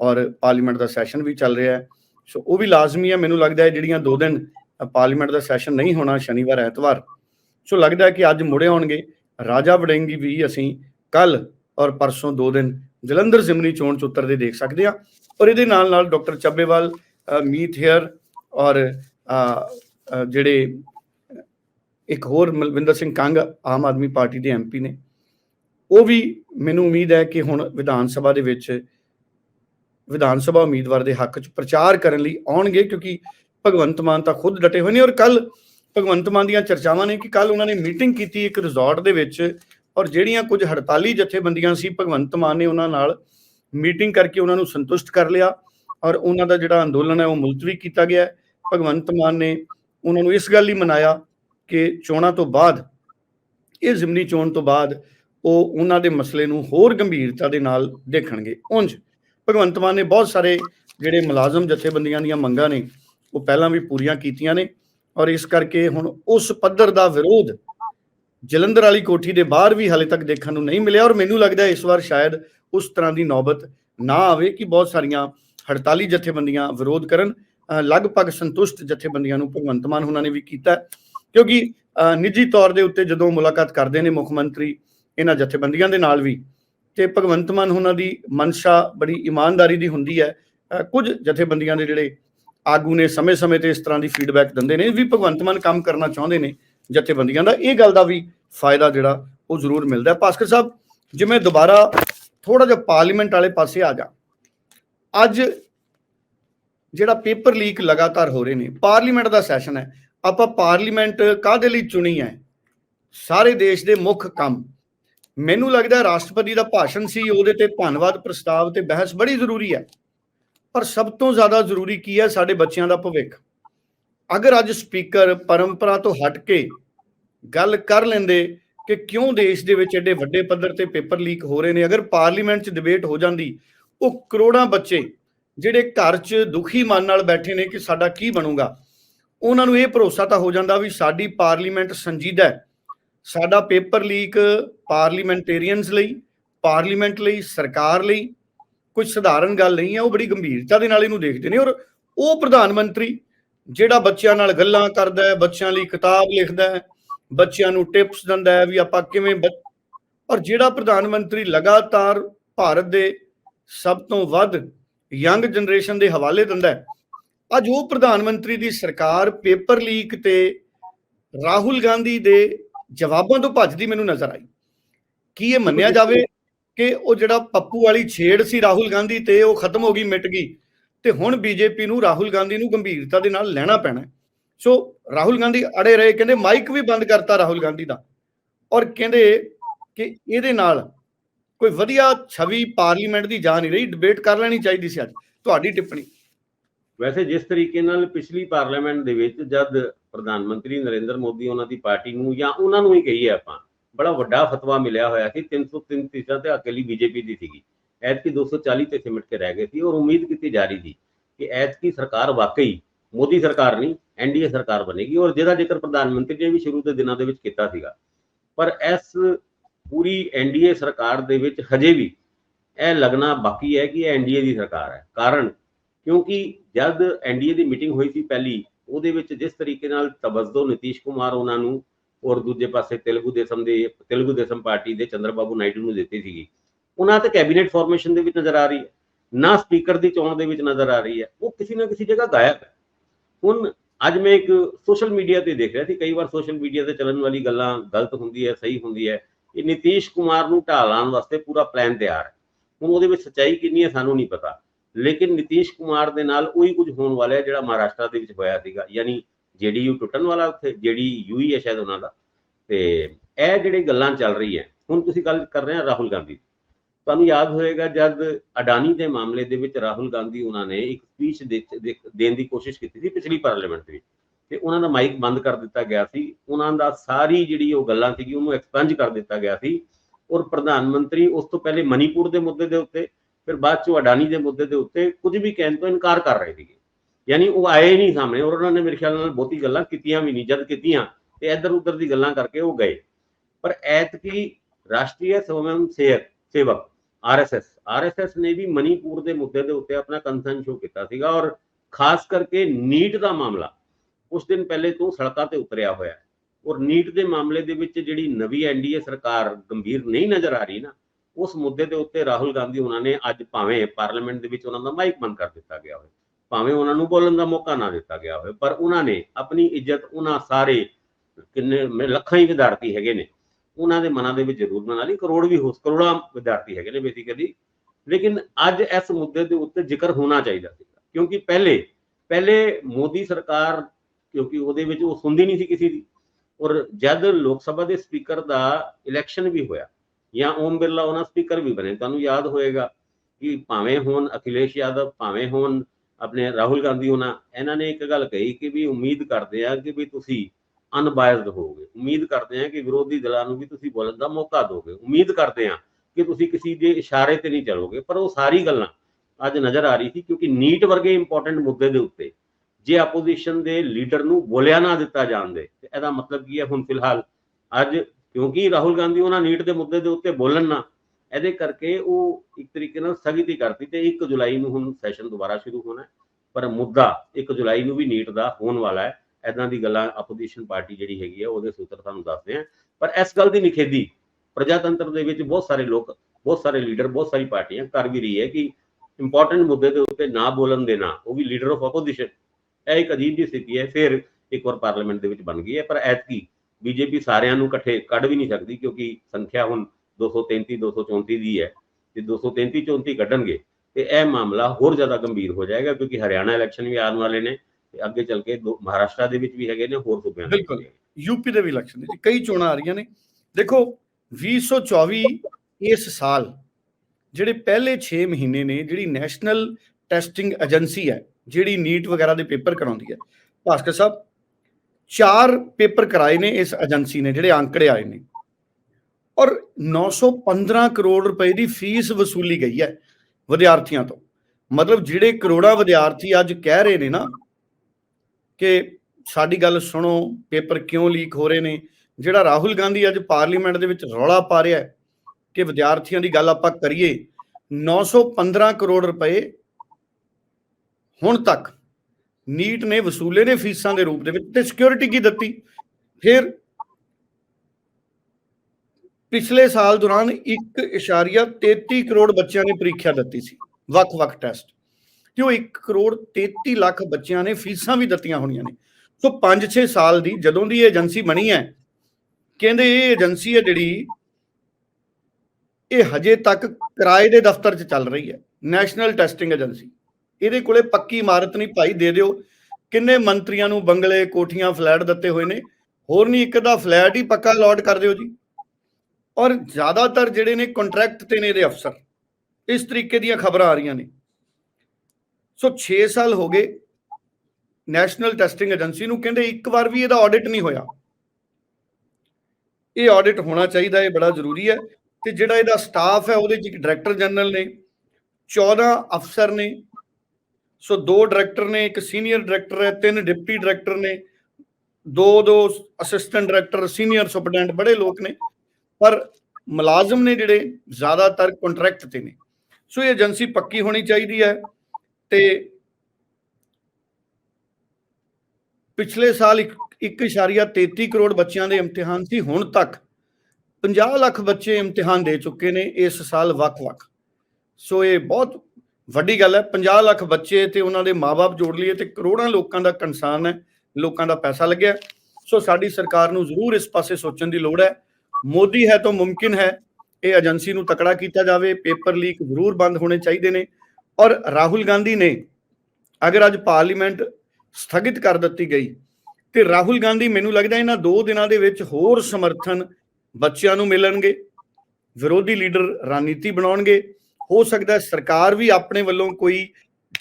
ਔਰ ਪਾਰਲੀਮੈਂਟ ਦਾ ਸੈਸ਼ਨ ਵੀ ਚੱਲ ਰਿਹਾ ਹੈ। ਸੋ ਉਹ ਵੀ ਲਾਜ਼ਮੀ ਹੈ। ਮੈਨੂੰ ਲੱਗਦਾ ਹੈ ਜਿਹੜੀਆਂ ਦੋ ਦਿਨ ਪਾਰਲੀਮੈਂਟ ਦਾ ਸੈਸ਼ਨ ਨਹੀਂ ਹੋਣਾ ਸ਼ਨੀਵਾਰ ਐਤਵਾਰ ਸੋ ਲੱਗਦਾ ਹੈ ਕਿ ਅੱਜ ਮੁੜੇ ਆਉਣਗੇ। ਰਾਜਾ ਵੜਿੰਗ ਵੀ ਅਸੀਂ ਕੱਲ ਔਰ ਪਰਸੋਂ ਦੋ ਦਿਨ ਜਲੰਧਰ ਜ਼ਿਮਨੀ ਚੋਣ ਚ ਉਤਰਦੇ ਦੇਖ ਸਕਦੇ ਆ ਔਰ ਇਹਦੇ ਨਾਲ ਨਾਲ ਡਾਕਟਰ ਚੱਬੇਵਾਲ ਅ, ਮੀਤ ਹੇਅਰ ਔਰ ਜਿਹੜੇ ਇੱਕ ਹੋਰ ਮਲਵਿੰਦਰ ਸਿੰਘ ਕੰਗ ਆਮ ਆਦਮੀ ਪਾਰਟੀ ਦੇ ਐਮਪੀ ਨੇ ਉਹ ਵੀ ਮੈਨੂੰ ਉਮੀਦ ਹੈ ਕਿ ਹੁਣ ਵਿਧਾਨ ਸਭਾ ਦੇ ਵਿੱਚ ਵਿਧਾਨ ਸਭਾ ਉਮੀਦਵਾਰ ਦੇ ਹੱਕ 'ਚ ਪ੍ਰਚਾਰ ਕਰਨ ਲਈ ਆਉਣਗੇ, ਕਿਉਂਕਿ ਭਗਵੰਤ ਮਾਨ ਤਾਂ ਖੁਦ ਡਟੇ ਹੋਏ ਨੇ ਔਰ ਕੱਲ ਭਗਵੰਤ ਮਾਨ ਦੀਆਂ ਚਰਚਾਵਾਂ ਨੇ ਕਿ ਕੱਲ ਉਹਨਾਂ ਨੇ ਮੀਟਿੰਗ ਕੀਤੀ ਇੱਕ ਰਿਜ਼ੋਰਟ ਦੇ ਵਿੱਚ ਔਰ ਜਿਹੜੀਆਂ ਕੁਝ ਹੜਤਾਲੀ ਜਥੇਬੰਦੀਆਂ ਸੀ, ਭਗਵੰਤ ਮਾਨ ਨੇ ਉਹਨਾਂ ਨਾਲ ਮੀਟਿੰਗ ਕਰਕੇ ਉਹਨਾਂ ਨੂੰ ਸੰਤੁਸ਼ਟ ਕਰ ਲਿਆ ਔਰ ਉਹਨਾਂ ਦਾ ਜਿਹੜਾ ਅੰਦੋਲਨ ਹੈ ਉਹ ਮੁਲਤਵੀ ਕੀਤਾ ਗਿਆ। ਭਗਵੰਤ ਮਾਨ ਨੇ ਉਹਨਾਂ ਨੂੰ ਇਸ ਗੱਲ ਲਈ ਮਨਾਇਆ ਕਿ ਚੋਣਾਂ ਤੋਂ ਬਾਅਦ, ਇਹ ਜ਼ਿਮਨੀ ਚੋਣ ਤੋਂ ਬਾਅਦ ਉਹ ਉਹਨਾਂ ਦੇ ਮਸਲੇ ਨੂੰ ਹੋਰ ਗੰਭੀਰਤਾ ਦੇ ਨਾਲ ਦੇਖਣਗੇ, ਉਂਝ ਭਗਵੰਤ ਮਾਨ ਨੇ ਬਹੁਤ ਸਾਰੇ ਜਿਹੜੇ ਮੁਲਾਜ਼ਮ ਜਥੇਬੰਦੀਆਂ ਦੀਆਂ ਮੰਗਾਂ ਨੇ, ਉਹ ਪਹਿਲਾਂ ਵੀ ਪੂਰੀਆਂ ਕੀਤੀਆਂ ਨੇ ਔਰ ਇਸ ਕਰਕੇ ਹੁਣ ਉਸ ਪੱਧਰ ਦਾ ਵਿਰੋਧ ਜਲੰਧਰ ਵਾਲੀ ਕੋਠੀ ਦੇ ਬਾਹਰ ਵੀ ਹਾਲੇ ਤੱਕ ਦੇਖਣ ਨੂੰ ਨਹੀਂ ਮਿਲਿਆ ਔਰ ਮੈਨੂੰ ਲੱਗਦਾ ਇਸ ਵਾਰ ਸ਼ਾਇਦ ਉਸ ਤਰ੍ਹਾਂ ਦੀ ਨੌਬਤ ਨਾ ਆਵੇ ਕਿ ਬਹੁਤ ਸਾਰੀਆਂ ਹੜਤਾਲੀ ਜਥੇਬੰਦੀਆਂ ਵਿਰੋਧ ਕਰਨ ਲਗਭਗ ਸੰਤੁਸ਼ਟ ਜਥੇਬੰਦੀਆਂ ਨੂੰ ਭਗਵੰਤ ਮਾਨ ਉਹਨਾਂ ਨੇ ਵੀ ਕੀਤਾ, ਕਿਉਂਕਿ ਨਿੱਜੀ ਤੌਰ ਦੇ ਉੱਤੇ ਜਦੋਂ ਮੁਲਾਕਾਤ ਕਰਦੇ ਨੇ ਮੁੱਖ ਮੰਤਰੀ ਇਹਨਾਂ ਜਥੇਬੰਦੀਆਂ ਦੇ ਨਾਲ ਵੀ। ਤੇ ਭਗਵੰਤ ਮਾਨ ਉਹਨਾਂ ਦੀ ਮਨਸ਼ਾ ਬੜੀ ਇਮਾਨਦਾਰੀ ਦੀ ਹੁੰਦੀ ਹੈ। ਕੁਝ ਜਥੇਬੰਦੀਆਂ ਦੇ ਜਿਹੜੇ ਆਗੂ ਨੇ ਸਮੇਂ-ਸਮੇਂ ਤੇ ਇਸ ਤਰ੍ਹਾਂ ਦੀ ਫੀਡਬੈਕ ਦਿੰਦੇ ਨੇ ਵੀ ਭਗਵੰਤ ਮਾਨ ਕੰਮ ਕਰਨਾ ਚਾਹੁੰਦੇ ਨੇ ਜਥੇਬੰਦੀਆਂ ਦਾ। ਇਹ ਗੱਲ ਦਾ ਵੀ ਫਾਇਦਾ ਜਿਹੜਾ ਉਹ ਜ਼ਰੂਰ ਮਿਲਦਾ। ਹੈ ਭਾਸਕਰ ਸਾਹਿਬ ਜਿਵੇਂ ਦੁਬਾਰਾ ਥੋੜਾ ਜਿਹਾ ਪਾਰਲੀਮੈਂਟ ਵਾਲੇ ਪਾਸੇ ਆ ਜਾ। ਅੱਜ ਜਿਹੜਾ ਪੇਪਰ ਲੀਕ ਲਗਾਤਾਰ ਹੋ ਰਹੇ ਨੇ, ਪਾਰਲੀਮੈਂਟ ਦਾ ਸੈਸ਼ਨ ਹੈ। ਆਪਾਂ ਪਾਰਲੀਮੈਂਟ ਕਾਹਦੇ ਲਈ ਚੁਣੀ ਹੈ? ਸਾਰੇ ਦੇਸ਼ ਦੇ ਮੁੱਖ ਕੰਮ। ਮੈਨੂੰ ਲੱਗਦਾ ਰਾਸ਼ਟਰਪਤੀ ਦਾ ਭਾਸ਼ਣ ਸੀ, ਉਹਦੇ ਤੇ ਧੰਨਵਾਦ ਪ੍ਰਸਤਾਵ ਤੇ ਬਹਿਸ ਬੜੀ ਜ਼ਰੂਰੀ ਹੈ। ਪਰ ਸਭ ਤੋਂ ਜ਼ਿਆਦਾ ਜ਼ਰੂਰੀ ਕੀ ਹੈ ਸਾਡੇ ਬੱਚਿਆਂ ਦਾ ਭਵਿੱਖ? ਅਗਰ ਅੱਜ ਸਪੀਕਰ ਪਰੰਪਰਾ ਤੋਂ ਹਟ ਕੇ ਗੱਲ ਕਰ ਲੈਂਦੇ ਕਿ ਕਿਉਂ ਦੇਸ਼ ਦੇ ਵਿੱਚ ਐਡੇ ਵੱਡੇ ਪੱਧਰ ਤੇ ਪੇਪਰ ਲੀਕ ਹੋ ਰਹੇ ਨੇ, ਅਗਰ ਪਾਰਲੀਮੈਂਟ 'ਚ ਡਿਬੇਟ ਹੋ ਜਾਂਦੀ, ਉਹ ਕਰੋੜਾਂ ਬੱਚੇ ਜਿਹੜੇ ਘਰ 'ਚ ਦੁਖੀ ਮਨ ਨਾਲ ਬੈਠੇ ਨੇ ਕਿ ਸਾਡਾ ਕੀ ਬਣੂਗਾ, ਉਹਨਾਂ ਨੂੰ ਇਹ ਭਰੋਸਾ ਤਾਂ ਹੋ ਜਾਂਦਾ ਵੀ ਸਾਡੀ ਪਾਰਲੀਮੈਂਟ ਸੰਜੀਦਾ ਹੈ ਸਾਡਾ ਪੇਪਰ ਲੀਕ ਪਾਰਲੀਮੈਂਟੇਰੀਅਨਸ ਲਈ, ਪਾਰਲੀਮੈਂਟ ਲਈ, ਸਰਕਾਰ ਲਈ, ਕੁਝ ਸਧਾਰਨ ਗੱਲ ਨਹੀਂ ਹੈ, ਉਹ ਬੜੀ ਗੰਭੀਰਤਾ ਦੇ ਨਾਲ ਇਹਨੂੰ ਦੇਖਦੇ ਨੇ ਔਰ ਉਹ ਪ੍ਰਧਾਨ ਮੰਤਰੀ ਜਿਹੜਾ ਬੱਚਿਆਂ ਨਾਲ ਗੱਲਾਂ ਕਰਦਾ ਹੈ, ਬੱਚਿਆਂ ਲਈ ਕਿਤਾਬ ਲਿਖਦਾ ਹੈ, ਬੱਚਿਆਂ ਨੂੰ ਟਿਪਸ ਦਿੰਦਾ ਹੈ ਵੀ ਆਪਾਂ ਕਿਵੇਂ ਬੱਚ- ਔਰ ਜਿਹੜਾ ਪ੍ਰਧਾਨ ਮੰਤਰੀ ਲਗਾਤਾਰ ਭਾਰਤ ਦੇ ਸਭ ਤੋਂ ਵੱਧ ਯੰਗ ਜਨਰੇਸ਼ਨ ਦੇ ਹਵਾਲੇ ਦਿੰਦਾ ਹੈ, ਅੱਜ ਉਹ ਪ੍ਰਧਾਨ ਮੰਤਰੀ ਦੀ ਸਰਕਾਰ ਪੇਪਰ ਲੀਕ ਤੇ ਰਾਹੁਲ ਗਾਂਧੀ ਦੇ ਜਵਾਬਾਂ ਤੋਂ ਭੱਜਦੀ ਮੈਨੂੰ ਨਜ਼ਰ ਆਈ। ਕੀ ਇਹ ਮੰਨਿਆ ਜਾਵੇ ਕਿ ਉਹ ਜਿਹੜਾ ਪੱਪੂ ਵਾਲੀ ਛੇੜ ਸੀ ਰਾਹੁਲ ਗਾਂਧੀ ਤੇ ਉਹ ਖਤਮ ਹੋ ਗਈ ਮਿਟ ਗਈ ਤੇ ਹੁਣ ਬੀਜੇਪੀ ਨੂੰ ਰਾਹੁਲ ਗਾਂਧੀ ਨੂੰ ਗੰਭੀਰਤਾ ਦੇ ਨਾਲ ਲੈਣਾ ਪੈਣਾ। ਸੋ ਰਾਹੁਲ ਗਾਂਧੀ ਅੜੇ ਰਹੇ ਕਹਿੰਦੇ ਮਾਈਕ ਵੀ ਬੰਦ ਕਰਤਾ ਰਾਹੁਲ ਗਾਂਧੀ ਦਾ ਔਰ ਕਹਿੰਦੇ ਕਿ ਇਹਦੇ ਨਾਲ ਕੋਈ ਵਧੀਆ ਛਵੀ ਪਾਰਲੀਮੈਂਟ ਦੀ ਜਾ ਨਹੀਂ ਰਹੀ ਡਿਬੇਟ ਕਰ ਲੈਣੀ ਚਾਹੀਦੀ ਸੀ ਅੱਜ। ਤੁਹਾਡੀ ਟਿੱਪਣੀ। ਵੈਸੇ ਜਿਸ ਤਰੀਕੇ ਨਾਲ ਪਿਛਲੀ ਪਾਰਲੀਮੈਂਟ ਦੇ ਵਿੱਚ ਜਦ ਪ੍ਰਧਾਨ ਮੰਤਰੀ ਨਰਿੰਦਰ ਮੋਦੀ ਉਹਨਾਂ ਦੀ ਪਾਰਟੀ ਨੂੰ ਜਾਂ ਉਹਨਾਂ ਨੂੰ ਹੀ ਕਹੀਏ ਆਪਾਂ, ਬੜਾ ਵੱਡਾ ਫਤਵਾ ਮਿਲਿਆ ਹੋਇਆ ਸੀ 303 ਸੀਟਾਂ ਤੇ ਅਕਲੀ ਬੀਜੇਪੀ ਦੀ ਸੀਗੀ। ਐਤਕੀ 240 ਤੇ ਸਿਮਟ ਕੇ ਰਹਿ ਗਏ ਸੀ। ਔਰ ਉਮੀਦ ਕੀਤੀ ਜਾ ਰਹੀ ਸੀ ਕਿ ਐਤਕੀ ਸਰਕਾਰ ਵਾਕਈ ਮੋਦੀ ਸਰਕਾਰ ਨਹੀਂ ਐਨਡੀਏ ਸਰਕਾਰ ਬਣੇਗੀ। ਔਰ ਜਿਹਦਾ ਜ਼ਿਕਰ ਪ੍ਰਧਾਨ ਮੰਤਰੀ ਨੇ ਵੀ ਸ਼ੁਰੂ ਦੇ ਦਿਨਾਂ ਦੇ ਵਿੱਚ ਕੀਤਾ ਸੀਗਾ। ਪਰ ਇਸ ਪੂਰੀ ਐਨਡੀਏ ਸਰਕਾਰ ਦੇ ਵਿੱਚ ਹਜੇ ਵੀ ਇਹ ਲੱਗਣਾ ਬਾਕੀ ਹੈ ਕਿ ਇਹ ਐਨਡੀਏ ਦੀ ਸਰਕਾਰ ਹੈ। ਕਾਰਨ ਕਿਉਂਕਿ ਜਦ ਐਨਡੀਏ ਦੀ ਮੀਟਿੰਗ ਹੋਈ ਸੀ ਪਹਿਲੀ ਉਹਦੇ ਵਿੱਚ ਜਿਸ ਤਰੀਕੇ ਨਾਲ ਤਬਸਦੋ ਨਿਤੀਸ਼ ਕੁਮਾਰ ਉਹਨਾਂ ਨੂੰ ਔਰ ਦੂਜੇ ਪਾਸੇ ਤੇਲਗੂ ਦੇਸਮ ਦੇ, ਤੇਲਗੂ ਦੇਸਮ ਪਾਰਟੀ ਦੇ ਚੰਦਰਬਾਬੂ ਨਾਇਡੂ ਨੂੰ ਦਿੱਤੀ ਸੀਗੀ। ਉਹਨਾਂ ਤੇ ਕੈਬਨਿਟ ਫਾਰਮੇਸ਼ਨ ਦੇ ਵਿੱਚ ਨਜ਼ਰ ਆ ਰਹੀ ਹੈ। ਨਾ ਸਪੀਕਰ ਦੀ ਚੋਣ ਦੇ ਵਿੱਚ ਨਜ਼ਰ ਆ ਰਹੀ ਹੈ। ਉਹ ਕਿਸੇ ਨਾ ਕਿਸੇ ਜਗ੍ਹਾ ਗਾਇਬ ਹੈ। ਹੁਣ ਅੱਜ ਮੈਂ ਇੱਕ ਸੋਸ਼ਲ ਮੀਡੀਆ ਤੇ ਦੇਖ ਰਿਹਾ ਸੀ। ਕਈ ਵਾਰ ਸੋਸ਼ਲ ਮੀਡੀਆ ਤੇ ਚੱਲਣ ਵਾਲੀ ਗੱਲਾਂ ਗਲਤ ਹੁੰਦੀ ਹੈ, ਸਹੀ ਹੁੰਦੀ ਹੈ। ਇਹ ਨਿਤੀਸ਼ ਕੁਮਾਰ ਨੂੰ ਢਾਲਾਉਣ ਵਾਸਤੇ ਪੂਰਾ ਪਲਾਨ ਤਿਆਰ ਹੈ। ਹੁਣ ਉਹਦੇ ਵਿੱਚ ਸੱਚਾਈ ਕਿੰਨੀ ਹੈ ਸਾਨੂੰ ਨਹੀਂ ਪਤਾ। ਲੇਕਿਨ ਨਿਤੀਸ਼ ਕੁਮਾਰ ਦੇ ਨਾਲ ਉਹੀ ਕੁਝ ਹੋਣ ਵਾਲਾ ਹੈ ਜਿਹੜਾ ਮਹਾਰਾਸ਼ਟਰ ਦੇ ਵਿੱਚ ਹੋਇਆ ਸੀਗਾ, ਯਾਨੀ ਜੇਡੀਯੂ ਟੁੱਟਣ ਵਾਲਾ ਉੱਥੇ ਜਿਹੜੀ ਯੂਈ ਹੈ ਸ਼ਾਇਦ ਉਹਨਾਂ ਦਾ। ਤੇ ਇਹ ਜਿਹੜੇ ਗੱਲਾਂ ਚੱਲ ਰਹੀ ਹੈ, ਹੁਣ ਤੁਸੀਂ ਗੱਲ ਕਰ ਰਹੇ ਹੋ ਰਾਹੁਲ ਗਾਂਧੀ ਦੀ। ਤੁਹਾਨੂੰ ਯਾਦ ਹੋਏਗਾ ਜਦ ਅਡਾਨੀ ਦੇ ਮਾਮਲੇ ਦੇ ਵਿੱਚ ਰਾਹੁਲ ਗਾਂਧੀ ਉਹਨਾਂ ਨੇ ਇੱਕ ਸਪੀਚ ਦੇਣ ਦੀ ਕੋਸ਼ਿਸ਼ ਕੀਤੀ ਸੀ ਪਿਛਲੀ ਪਾਰਲੀਮੈਂਟ ਦੇ। ਵਿੱਚ ਤੇ ਉਹਨਾਂ ਦਾ ਮਾਈਕ ਬੰਦ ਕਰ ਦਿੱਤਾ ਗਿਆ ਸੀ। ਉਹਨਾਂ ਦਾ ਸਾਰੀ ਜਿਹੜੀ ਉਹ ਗੱਲਾਂ ਸੀਗੀ ਉਹਨੂੰ ਐਕਸਪੰਜ ਕਰ ਦਿੱਤਾ ਗਿਆ ਸੀ। ਔਰ ਪ੍ਰਧਾਨ ਮੰਤਰੀ ਉਸ ਤੋਂ ਪਹਿਲੇ ਮਨੀਪੁਰ ਦੇ ਮੁੱਦੇ ਦੇ ਉੱਤੇ ਫਿਰ ਬਾਅਦ ਚ ਅਡਾਨੀ ਦੇ ਮੁੱਦੇ ਦੇ ਉੱਤੇ ਕੁਝ ਵੀ ਕਹਿਣ ਤੋਂ ਇਨਕਾਰ ਕਰ ਰਹੇ ਸੀਗੇ। ਯਾਨੀ ਉਹ ਆਏ ਨਹੀਂ ਸਾਹਮਣੇ ਔਰ ਉਹਨਾਂ ਨੇ ਮੇਰੇ ਖਿਆਲ ਨਾਲ ਬਹੁਤੀ ਗੱਲਾਂ ਕੀਤੀਆਂ ਵੀ ਨਹੀਂ, ਜਦ ਕੀਤੀਆਂ ਤੇ ਇੱਧਰ ਉੱਧਰ ਦੀ ਗੱਲਾਂ ਕਰਕੇ ਉਹ ਗਏ। ਪਰ ਐਤਕੀ ਰਾਸ਼ਟਰੀ ਸਵਮ ਸੇਵਕ ਸੇਵਕ ਆਰਐਸਐਸ ਆਰਐਸਐਸ ਨੇ ਵੀ ਮਨੀਪੁਰ ਦੇ ਮੁੱਦੇ ਦੇ ਉੱਤੇ ਆਪਣਾ ਕੰਸਰਨ ਸ਼ੋ ਕੀਤਾ ਸੀਗਾ ਔਰ ਖਾਸ ਕਰਕੇ ਨੀਟ ਦਾ ਮਾਮਲਾ ਉਸ ਦਿਨ ਪਹਿਲੇ ਤੋਂ ਸੜਕਾਂ ਤੇ ਉਤਰਿਆ ਹੋਇਆ। ਹੈ ਔਰ ਨੀਟ ਦੇ ਮਾਮਲੇ ਦੇ ਵਿੱਚ ਜਿਹੜੀ ਨਵੀਂ ਐਨਡੀਏ ਸਰਕਾਰ ਗੰਭੀਰ ਨਹੀਂ ਨਜ਼ਰ ਆ ਰਹੀ ਨਾ ਉਸ ਮੁੱਦੇ ਦੇ ਉੱਤੇ ਰਾਹੁਲ ਗਾਂਧੀ ਉਹਨਾਂ ਨੇ ਅੱਜ ਭਾਵੇਂ ਪਾਰਲੀਮੈਂਟ ਦੇ ਵਿੱਚ ਉਹਨਾਂ ਦਾ ਮਾਈਕ ਬੰਦ ਕਰ ਦਿੱਤਾ ਗਿਆ ਹੋਵੇ, ਭਾਵੇਂ ਉਹਨਾਂ ਨੂੰ ਬੋਲਣ ਦਾ ਮੌਕਾ ਨਾ ਦਿੱਤਾ ਗਿਆ ਹੋਵੇ, ਪਰ ਉਹਨਾਂ ਨੇ ਆਪਣੀ ਇੱਜ਼ਤ ਉਹਨਾਂ ਸਾਰੇ ਕਿੰਨੇ ਲੱਖਾਂ ਹੀ ਵਿਦਿਆਰਥੀ ਹੈਗੇ ਨੇ, ਉਹਨਾਂ ਦੇ ਮਨਾਂ ਦੇ ਵਿੱਚ ਜ਼ਰੂਰ ਬਣਾ ਲਈ, ਕਰੋੜ ਵੀ ਹੋ, ਕਰੋੜਾਂ ਵਿਦਿਆਰਥੀ ਹੈਗੇ ਨੇ ਬੇਸਿਕਲੀ ਲੇਕਿਨ ਅੱਜ ਇਸ ਮੁੱਦੇ ਦੇ ਉੱਤੇ ਜ਼ਿਕਰ ਹੋਣਾ ਚਾਹੀਦਾ ਸੀ, ਕਿਉਂਕਿ ਪਹਿਲੇ ਪਹਿਲੇ ਮੋਦੀ ਸਰਕਾਰ, ਕਿਉਂਕਿ ਉਹਦੇ ਵਿੱਚ ਉਹ ਸੁਣਦੀ ਨਹੀਂ ਸੀ ਕਿਸੇ ਦੀ, ਔਰ ਜਦ ਲੋਕ ਸਭਾ ਦੇ ਸਪੀਕਰ ਦਾ ਇਲੈਕਸ਼ਨ ਵੀ ਹੋਇਆ ਜਾਂ ਓਮ ਬਿਰਲਾ ਉਹਨਾਂ ਸਪੀਕਰ ਵੀ ਬਣੇ। ਤੁਹਾਨੂੰ ਯਾਦ ਹੋਏਗਾ ਕਿ ਭਾਵੇਂ ਹੋਣ ਅਖਿਲੇਸ਼ ਯਾਦਵ, ਭਾਵੇਂ ਹੋਣ ਆਪਣੇ ਰਾਹੁਲ ਗਾਂਧੀ ਉਹਨਾਂ ਇਹਨਾਂ ਨੇ ਇੱਕ ਗੱਲ ਕਹੀ ਕਿ ਵੀ ਉਮੀਦ ਕਰਦੇ ਆ ਕਿ ਵੀ ਤੁਸੀਂ ਅਨਬਾਇਸਡ ਹੋਵੋਗੇ। ਉਮੀਦ ਕਰਦੇ ਆ ਕਿ ਵਿਰੋਧੀ ਦਲਾਂ ਨੂੰ ਵੀ ਤੁਸੀਂ ਬੋਲਣ ਦਾ ਮੌਕਾ ਦਿਓਗੇ ਉਮੀਦ ਕਰਦੇ ਆ ਕਿ ਤੁਸੀਂ ਕਿਸੇ ਦੇ ਇਸ਼ਾਰੇ ਤੇ ਨਹੀਂ ਚਲੋਗੇ। ਪਰ ਉਹ ਸਾਰੀ ਗੱਲਾਂ ਅੱਜ ਨਜ਼ਰ ਆ ਰਹੀ ਸੀ ਕਿਉਂਕਿ ਨੀਟ ਵਰਗੇ ਇੰਪੋਰਟੈਂਟ ਮੁੱਦੇ ਦੇ ਉੱਤੇ ਜੇ ਆਪੋਜੀਸ਼ਨ ਦੇ ਲੀਡਰ ਨੂੰ ਬੋਲਿਆ ਨਾ ਦਿੱਤਾ ਜਾਂਦੇ ਤੇ ਇਹਦਾ ਮਤਲਬ ਕੀ ਹੈ ਹੁਣ ਫਿਲਹਾਲ ਅੱਜ ਕਿਉਂਕਿ ਰਾਹੁਲ ਗਾਂਧੀ ਉਹਨਾਂ ਨੀਟ ਦੇ ਮੁੱਦੇ ਦੇ ਉੱਤੇ ਬੋਲਣ ਨਾ, ਇਹਦੇ ਕਰਕੇ ਉਹ ਇੱਕ ਤਰੀਕੇ ਨਾਲ ਸਥਗਿਤ ਕਰਤੀ ਤੇ 1 ਜੁਲਾਈ ਨੂੰ ਹੁਣ ਸੈਸ਼ਨ ਦੁਬਾਰਾ ਸ਼ੁਰੂ ਹੋਣਾ ਹੈ। ਪਰ ਮੁੱਦਾ 1 ਜੁਲਾਈ ਨੂੰ ਵੀ ਨੀਟ ਦਾ ਹੋਣ ਵਾਲਾ ਹੈ। ਐਦਾਂ ਦੀ ਗੱਲਾਂ ਆਪੋਜੀਸ਼ਨ ਪਾਰਟੀ ਜਿਹੜੀ ਹੈਗੀ ਹੈ, ਉਹਦੇ ਸੂਤਰ ਤੁਹਾਨੂੰ ਦੱਸਦੇ ਆ ਪਰ ਇਸ ਗੱਲ ਦੀ ਨਿਖੇਧੀ, ਪ੍ਰਜਾਤੰਤਰ ਦੇ ਵਿੱਚ ਬਹੁਤ ਸਾਰੇ ਲੋਕ, ਬਹੁਤ ਸਾਰੇ ਲੀਡਰ, ਬਹੁਤ ਸਾਰੀ ਪਾਰਟੀਆਂ ਕਰ ਵੀ ਰਹੀ ਹੈ ਕਿ ਇੰਪੋਰਟੈਂਟ ਮੁੱਦੇ ਦੇ ਉੱਤੇ ਨਾ ਬੋਲਣ ਦੇਣਾ ਉਹ ਵੀ ਲੀਡਰ ਆਫ ਆਪੋਜੀਸ਼ਨ ਇਹ ਇੱਕ ਅਜੀਬ ਜਿਹੀ ਸਥਿਤੀ ਹੈ, ਫਿਰ ਇੱਕ ਵਾਰ ਪਾਰਲੀਮੈਂਟ ਦੇ ਵਿੱਚ ਬਣ ਗਈ ਹੈ। ਪਰ ਐਤਕੀ ਬੀਜੇਪੀ ਸਾਰਿਆਂ ਨੂੰ ਇਕੱਠੇ ਕੱਢ ਵੀ ਨਹੀਂ ਸਕਦੀ ਕਿਉਂਕਿ ਸੰਖਿਆ ਹੁਣ 233 234 ਦੀ ਹੈ। ਤੇ 233 34 ਕੱਢਣਗੇ ਤੇ ਇਹ ਮਾਮਲਾ ਹੋਰ ਜ਼ਿਆਦਾ ਗੰਭੀਰ ਹੋ ਜਾਏਗਾ ਕਿਉਂਕਿ ਹਰਿਆਣਾ ਇਲੈਕਸ਼ਨ ਵੀ ਆਉਣ ਵਾਲੇ ਨੇ ਤੇ ਅੱਗੇ ਚੱਲ ਕੇ ਮਹਾਰਾਸ਼ਟਰ ਦੇ ਵਿੱਚ ਵੀ ਹੈਗੇ ਨੇ ਹੋਰ ਸੂਬਿਆਂ ਦੇ ਬਿਲਕੁਲ। ਯੂਪੀ ਦੇ ਵੀ ਇਲੈਕਸ਼ਨ ਨੇ ਕਈ ਚੋਣਾਂ ਆ ਰਹੀਆਂ ਨੇ। ਦੇਖੋ 2024 ਇਸ ਸਾਲ ਜਿਹੜੇ ਪਹਿਲੇ 6 ਮਹੀਨੇ ਨੇ ਜਿਹੜੀ ਨੈਸ਼ਨਲ ਟੈਸਟਿੰਗ ਏਜੰਸੀ ਹੈ ਜਿਹੜੀ ਨੀਟ ਵਗੈਰਾ ਦੇ ਪੇਪਰ ਕਰਾਉਂਦੀ ਹੈ ਭਾਸਕਰ ਸਾਹਿਬ ਚਾਰ ਪੇਪਰ ਕਰਾਏ ਨੇ ਇਸ ਏਜੰਸੀ ਨੇ, ਜਿਹੜੇ ਅੰਕੜੇ ਆਏ ਨੇ। ਔਰ 915 ਕਰੋੜ ਰੁਪਏ ਦੀ ਫੀਸ ਵਸੂਲੀ ਗਈ ਹੈ ਵਿਦਿਆਰਥੀਆਂ ਤੋਂ। ਮਤਲਬ ਜਿਹੜੇ ਕਰੋੜਾਂ ਵਿਦਿਆਰਥੀ ਅੱਜ ਕਹਿ ਰਹੇ ਨੇ ਨਾ ਕਿ ਸਾਡੀ ਗੱਲ ਸੁਣੋ, ਪੇਪਰ ਕਿਉਂ ਲੀਕ ਹੋ ਰਹੇ ਨੇ, ਜਿਹੜਾ ਰਾਹੁਲ ਗਾਂਧੀ ਅੱਜ ਪਾਰਲੀਮੈਂਟ ਦੇ ਵਿੱਚ ਰੌਲਾ ਪਾ ਰਿਹਾ ਹੈ ਕਿ ਵਿਦਿਆਰਥੀਆਂ ਦੀ ਗੱਲ ਆਪਾਂ ਕਰੀਏ 915 ਕਰੋੜ ਰੁਪਏ ਹੁਣ ਤੱਕ ਨੀਟ ਨੇ ਵਸੂਲੇ ਨੇ ਫੀਸਾਂ ਦੇ ਰੂਪ ਦੇ ਵਿੱਚ ਤੇ ਸਿਕਿਉਰਿਟੀ ਕੀ ਦਿੱਤੀ? ਫਿਰ ਪਿਛਲੇ ਸਾਲ ਦੌਰਾਨ 1.33 ਕਰੋੜ ਬੱਚਿਆਂ ਨੇ ਪ੍ਰੀਖਿਆ ਦਿੱਤੀ ਸੀ, ਵੱਖ-ਵੱਖ ਟੈਸਟ ਤੇ ਉਹ 1 ਕਰੋੜ 33 ਲੱਖ ਬੱਚਿਆਂ ਨੇ ਫੀਸਾਂ ਵੀ ਦਿੱਤੀਆਂ ਹੋਣੀਆਂ ਨੇ। ਸੋ 5-6 ਸਾਲ ਦੀ ਜਦੋਂ ਦੀ ਇਹ ਏਜੰਸੀ ਬਣੀ ਹੈ, ਕਹਿੰਦੇ ਇਹ ਏਜੰਸੀ ਹੈ ਜਿਹੜੀ ਇਹ ਹਜੇ ਤੱਕ ਕਿਰਾਏ ਦੇ ਦਫ਼ਤਰ 'ਚ ਚੱਲ ਰਹੀ ਹੈ, ਨੈਸ਼ਨਲ ਟੈਸਟਿੰਗ ਏਜੰਸੀ। ਇਹਦੇ ਕੋਲੇ ਪੱਕੀ ਇਮਾਰਤ ਨਹੀਂ ਭਾਈ, ਦੇ ਦਿਓ। ਕਿੰਨੇ ਮੰਤਰੀਆਂ ਨੂੰ ਬੰਗਲੇ ਕੋਠੀਆਂ ਫਲੈਟ ਦਿੱਤੇ ਹੋਏ ਨੇ। ਹੋਰ ਨਹੀਂ, ਇੱਕ ਦਾ ਫਲੈਟ ਹੀ ਪੱਕਾ ਅਲਾਟ ਕਰ ਦਿਓ ਜੀ। ਔਰ ਜ਼ਿਆਦਾਤਰ ਜਿਹੜੇ ਨੇ ਕੰਟਰੈਕਟ ਤੇ ਨੇ ਇਹਦੇ ਅਫਸਰ, ਇਸ ਤਰੀਕੇ ਦੀਆਂ ਖਬਰਾਂ ਆ ਰਹੀਆਂ ਨੇ। ਸੋ 6 ਸਾਲ ਹੋ ਗਏ ਨੈਸ਼ਨਲ ਟੈਸਟਿੰਗ ਏਜੰਸੀ ਨੂੰ ਕਹਿੰਦੇ ਇੱਕ ਵਾਰ ਵੀ ਇਹਦਾ ਆਡਿਟ ਨਹੀਂ ਹੋਇਆ। ਇਹ ਆਡਿਟ ਹੋਣਾ ਚਾਹੀਦਾ, ਇਹ ਬੜਾ ਜ਼ਰੂਰੀ ਹੈ। ਤੇ ਜਿਹੜਾ ਇਹਦਾ ਸਟਾਫ ਹੈ, ਉਹਦੇ ਚ ਡਾਇਰੈਕਟਰ ਜਨਰਲ ਨੇ 14 ਅਫਸਰ ਨੇ ਸੋ ਦੋ ਡਾਇਰੈਕਟਰ ਨੇ, ਇੱਕ ਸੀਨੀਅਰ ਡਾਇਰੈਕਟਰ ਹੈ, ਤਿੰਨ ਡਿਪਟੀ ਡਾਇਰੈਕਟਰ ਨੇ, ਦੋ ਦੋ ਅਸਿਸਟੈਂਟ ਡਾਇਰੈਕਟਰ, ਸੀਨੀਅਰ ਸੁਪਰਡੈਂਟ ਬੜੇ ਲੋਕ ਨੇ, ਪਰ ਮੁਲਾਜ਼ਮ ਨੇ ਜਿਹੜੇ ਜ਼ਿਆਦਾਤਰ ਕੰਟਰੈਕਟ ਤੇ ਨੇ। ਸੋ ਇਹ ਏਜੰਸੀ ਪੱਕੀ ਹੋਣੀ ਚਾਹੀਦੀ ਹੈ ਤੇ ਪਿਛਲੇ ਸਾਲ ਇੱਕ- ਇੱਕ 1.33 ਕਰੋੜ ਬੱਚਿਆਂ ਦੇ ਇਮਤਿਹਾਨ ਸੀ, ਹੁਣ ਤੱਕ 50 ਲੱਖ ਬੱਚੇ ਇਮਤਿਹਾਨ ਦੇ ਚੁੱਕੇ ਨੇ ਇਸ ਸਾਲ ਵੱਖ-ਵੱਖ। ਸੋ ਇਹ ਬਹੁਤ ਵੱਡੀ ਗੱਲ ਹੈ 50 ਲੱਖ ਬੱਚੇ ਤੇ ਉਹਨਾਂ ਦੇ ਮਾਪੇ ਜੋੜ ਲਈਏ ਤੇ ਕਰੋੜਾਂ ਲੋਕਾਂ ਦਾ ਕੰਸਰਨ ਹੈ, ਲੋਕਾਂ ਦਾ ਪੈਸਾ ਲੱਗਿਆ। ਸੋ ਸਾਡੀ ਸਰਕਾਰ ਨੂੰ ਜ਼ਰੂਰ ਇਸ ਪਾਸੇ ਸੋਚਣ ਦੀ ਲੋੜ ਹੈ। ਮੋਦੀ ਹੈ ਤਾਂ ਮੁਮਕਿਨ ਹੈ, ਇਹ ਏਜੰਸੀ ਨੂੰ ਤਕੜਾ ਕੀਤਾ ਜਾਵੇ, ਪੇਪਰ ਲੀਕ ਜ਼ਰੂਰ ਬੰਦ ਹੋਣੇ ਚਾਹੀਦੇ ਨੇ। ਔਰ ਰਾਹੁਲ ਗਾਂਧੀ ਨੇ ਅਗਰ ਅੱਜ ਪਾਰਲੀਮੈਂਟ ਸਥਗਿਤ ਕਰ ਦਿੱਤੀ ਗਈ, ਤੇ ਰਾਹੁਲ ਗਾਂਧੀ ਮੈਨੂੰ ਲੱਗਦਾ ਇਹਨਾਂ 2 ਦਿਨਾਂ ਦੇ ਵਿੱਚ ਹੋਰ ਸਮਰਥਨ ਬੱਚਿਆਂ ਨੂੰ ਮਿਲਣਗੇ, ਵਿਰੋਧੀ ਲੀਡਰ ਰਣਨੀਤੀ ਬਣਾਉਣਗੇ ਹੋ ਸਕਦਾ ਸਰਕਾਰ ਵੀ ਆਪਣੇ ਵੱਲੋਂ ਕੋਈ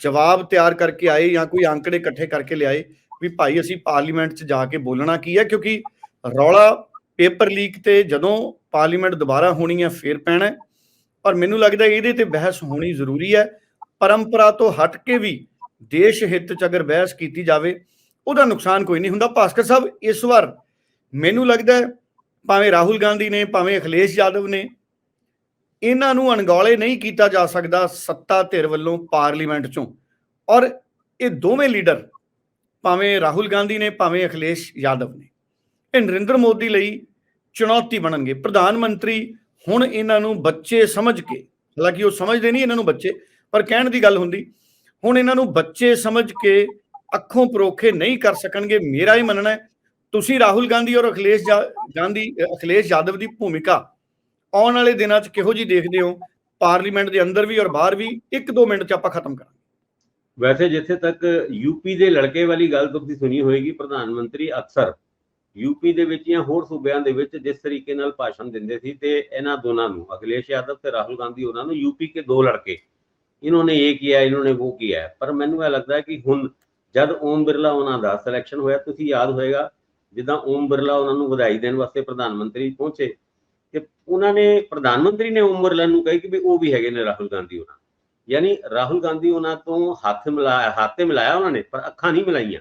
ਜਵਾਬ ਤਿਆਰ ਕਰਕੇ ਆਏ ਜਾਂ ਕੋਈ ਅੰਕੜੇ ਇਕੱਠੇ ਕਰਕੇ ਲਿਆਏ ਵੀ ਭਾਈ ਅਸੀਂ ਪਾਰਲੀਮੈਂਟ 'ਚ ਜਾ ਕੇ ਬੋਲਣਾ ਕੀ ਹੈ, ਕਿਉਂਕਿ ਰੌਲਾ ਪੇਪਰ ਲੀਕ ਤੇ ਜਦੋਂ ਪਾਰਲੀਮੈਂਟ ਦੁਬਾਰਾ ਹੋਣੀ ਹੈ, ਫੇਰ ਪੈਣਾ ਪਰ ਮੈਨੂੰ ਲੱਗਦਾ ਇਹਦੇ ਤੇ ਬਹਿਸ ਹੋਣੀ ਜ਼ਰੂਰੀ ਹੈ। ਪਰੰਪਰਾ ਤੋਂ ਹਟ ਕੇ ਵੀ ਦੇਸ਼ ਹਿੱਤ 'ਚ ਅਗਰ ਬਹਿਸ ਕੀਤੀ ਜਾਵੇ, ਉਹਦਾ ਨੁਕਸਾਨ ਕੋਈ ਨਹੀਂ ਹੁੰਦਾ। ਭਾਸਕਰ ਸਾਹਿਬ, ਇਸ ਵਾਰ ਮੈਨੂੰ ਲੱਗਦਾ ਭਾਵੇਂ ਰਾਹੁਲ ਗਾਂਧੀ ਨੇ, ਭਾਵੇਂ ਅਖਿਲੇਸ਼ ਯਾਦਵ ਨੇ ਇਹਨਾਂ ਨੂੰ ਅਣਗੌਲੇ ਨਹੀਂ ਕੀਤਾ ਜਾ ਸਕਦਾ ਸੱਤਾ ਧਿਰ ਵੱਲੋਂ ਪਾਰਲੀਮੈਂਟ ਚੋਂ। ਔਰ ਇਹ ਦੋਵੇਂ ਲੀਡਰ ਭਾਵੇਂ ਰਾਹੁਲ ਗਾਂਧੀ ਨੇ, ਭਾਵੇਂ ਅਖਿਲੇਸ਼ ਯਾਦਵ ਨੇ, ਇਹ ਨਰਿੰਦਰ ਮੋਦੀ ਲਈ ਚੁਣੌਤੀ ਬਣਨਗੇ। ਪ੍ਰਧਾਨ ਮੰਤਰੀ ਹੁਣ ਇਹਨਾਂ ਨੂੰ ਬੱਚੇ ਸਮਝ ਕੇ, ਹਾਲਾਂਕਿ ਉਹ ਸਮਝਦੇ ਨਹੀਂ ਇਹਨਾਂ ਨੂੰ ਬੱਚੇ, ਪਰ ਕਹਿਣ ਦੀ ਗੱਲ ਹੁੰਦੀ, ਹੁਣ ਇਹਨਾਂ ਨੂੰ ਬੱਚੇ ਸਮਝ ਕੇ ਅੱਖੋਂ ਪਰੋਖੇ ਨਹੀਂ ਕਰ ਸਕਣਗੇ, ਮੇਰਾ ਹੀ ਮੰਨਣਾ ਹੈ, ਤੁਸੀਂ ਰਾਹੁਲ ਗਾਂਧੀ ਔਰ ਅਖਿਲੇਸ਼ ਜਾ- ਗਾਂਧੀ, ਅਖਿਲੇਸ਼ ਯਾਦਵ ਦੀ ਭੂਮਿਕਾ ਆਉਣ ਵਾਲੇ ਦਿਨਾਂ 'ਚ ਕਿਹੋ ਜੀ ਦੇਖਦੇ ਹੋ? ਪਾਰਲੀਮੈਂਟ ਦੇ ਅੰਦਰ ਵੀ ਔਰ ਬਾਹਰ ਵੀ 1-2 ਮਿੰਟ 'ਚ ਆਪਾਂ ਖਤਮ ਕਰਾਂਗੇ। ਵੈਸੇ ਜਿੱਥੇ ਤੱਕ ਯੂਪੀ ਦੇ ਲੜਕੇ ਵਾਲੀ ਗੱਲ ਤੁਸੀਂ ਸੁਣੀ ਹੋਏਗੀ, ਪ੍ਰਧਾਨ ਮੰਤਰੀ ਅਕਸਰ ਯੂਪੀ ਦੇ ਵਿੱਚ ਜਾਂ ਹੋਰ ਸੂਬਿਆਂ ਦੇ ਵਿੱਚ ਜਿਸ ਤਰੀਕੇ ਨਾਲ ਭਾਸ਼ਣ ਦਿੰਦੇ ਸੀ ਤੇ ਇਹਨਾਂ ਦੋਨਾਂ ਨੂੰ, ਅਖਿਲੇਸ਼ ਯਾਦਵ ਤੇ ਰਾਹੁਲ ਗਾਂਧੀ ਉਹਨਾਂ ਨੂੰ ਯੂਪੀ ਕੇ ਦੋ ਲੜਕੇ ਇਹਨਾਂ ਨੇ ਇਹ ਕੀਤਾ ਇਹਨਾਂ ਨੇ ਉਹ ਕੀਤਾ ਪਰ ਮੈਨੂੰ ਇਹ ਲੱਗਦਾ ਕਿ ਹੁਣ ਜਦ ਓਮ ਬਿਰਲਾ ਉਹਨਾਂ ਦਾ ਸਿਲੈਕਸ਼ਨ ਹੋਇਆ, ਤੁਸੀਂ ਯਾਦ ਹੋਏਗਾ, ਜਿੱਦਾਂ ਓਮ ਬਿਰਲਾ ਉਹਨਾਂ ਨੂੰ ਵਧਾਈ ਦੇਣ ਵਾਸਤੇ ਪ੍ਰਧਾਨ ਮੰਤਰੀ ਪਹੁੰਚੇ ਤੇ ਉਹਨਾਂ ਨੇ, ਪ੍ਰਧਾਨ ਮੰਤਰੀ ਨੇ ਓਮ ਬਿਰਲਾ ਨੂੰ ਕਹੀ ਕਿ ਵੀ ਉਹ ਵੀ ਹੈਗੇ ਨੇ ਰਾਹੁਲ ਗਾਂਧੀ ਉਹਨਾਂ ਯਾਨੀ ਰਾਹੁਲ ਗਾਂਧੀ ਉਹਨਾਂ ਤੋਂ ਹੱਥ ਮਿਲਾਇਆ ਹੱਥ ਮਿਲਾਇਆ ਉਹਨਾਂ ਨੇ, ਪਰ ਅੱਖਾਂ ਨਹੀਂ ਮਿਲਾਈਆਂ।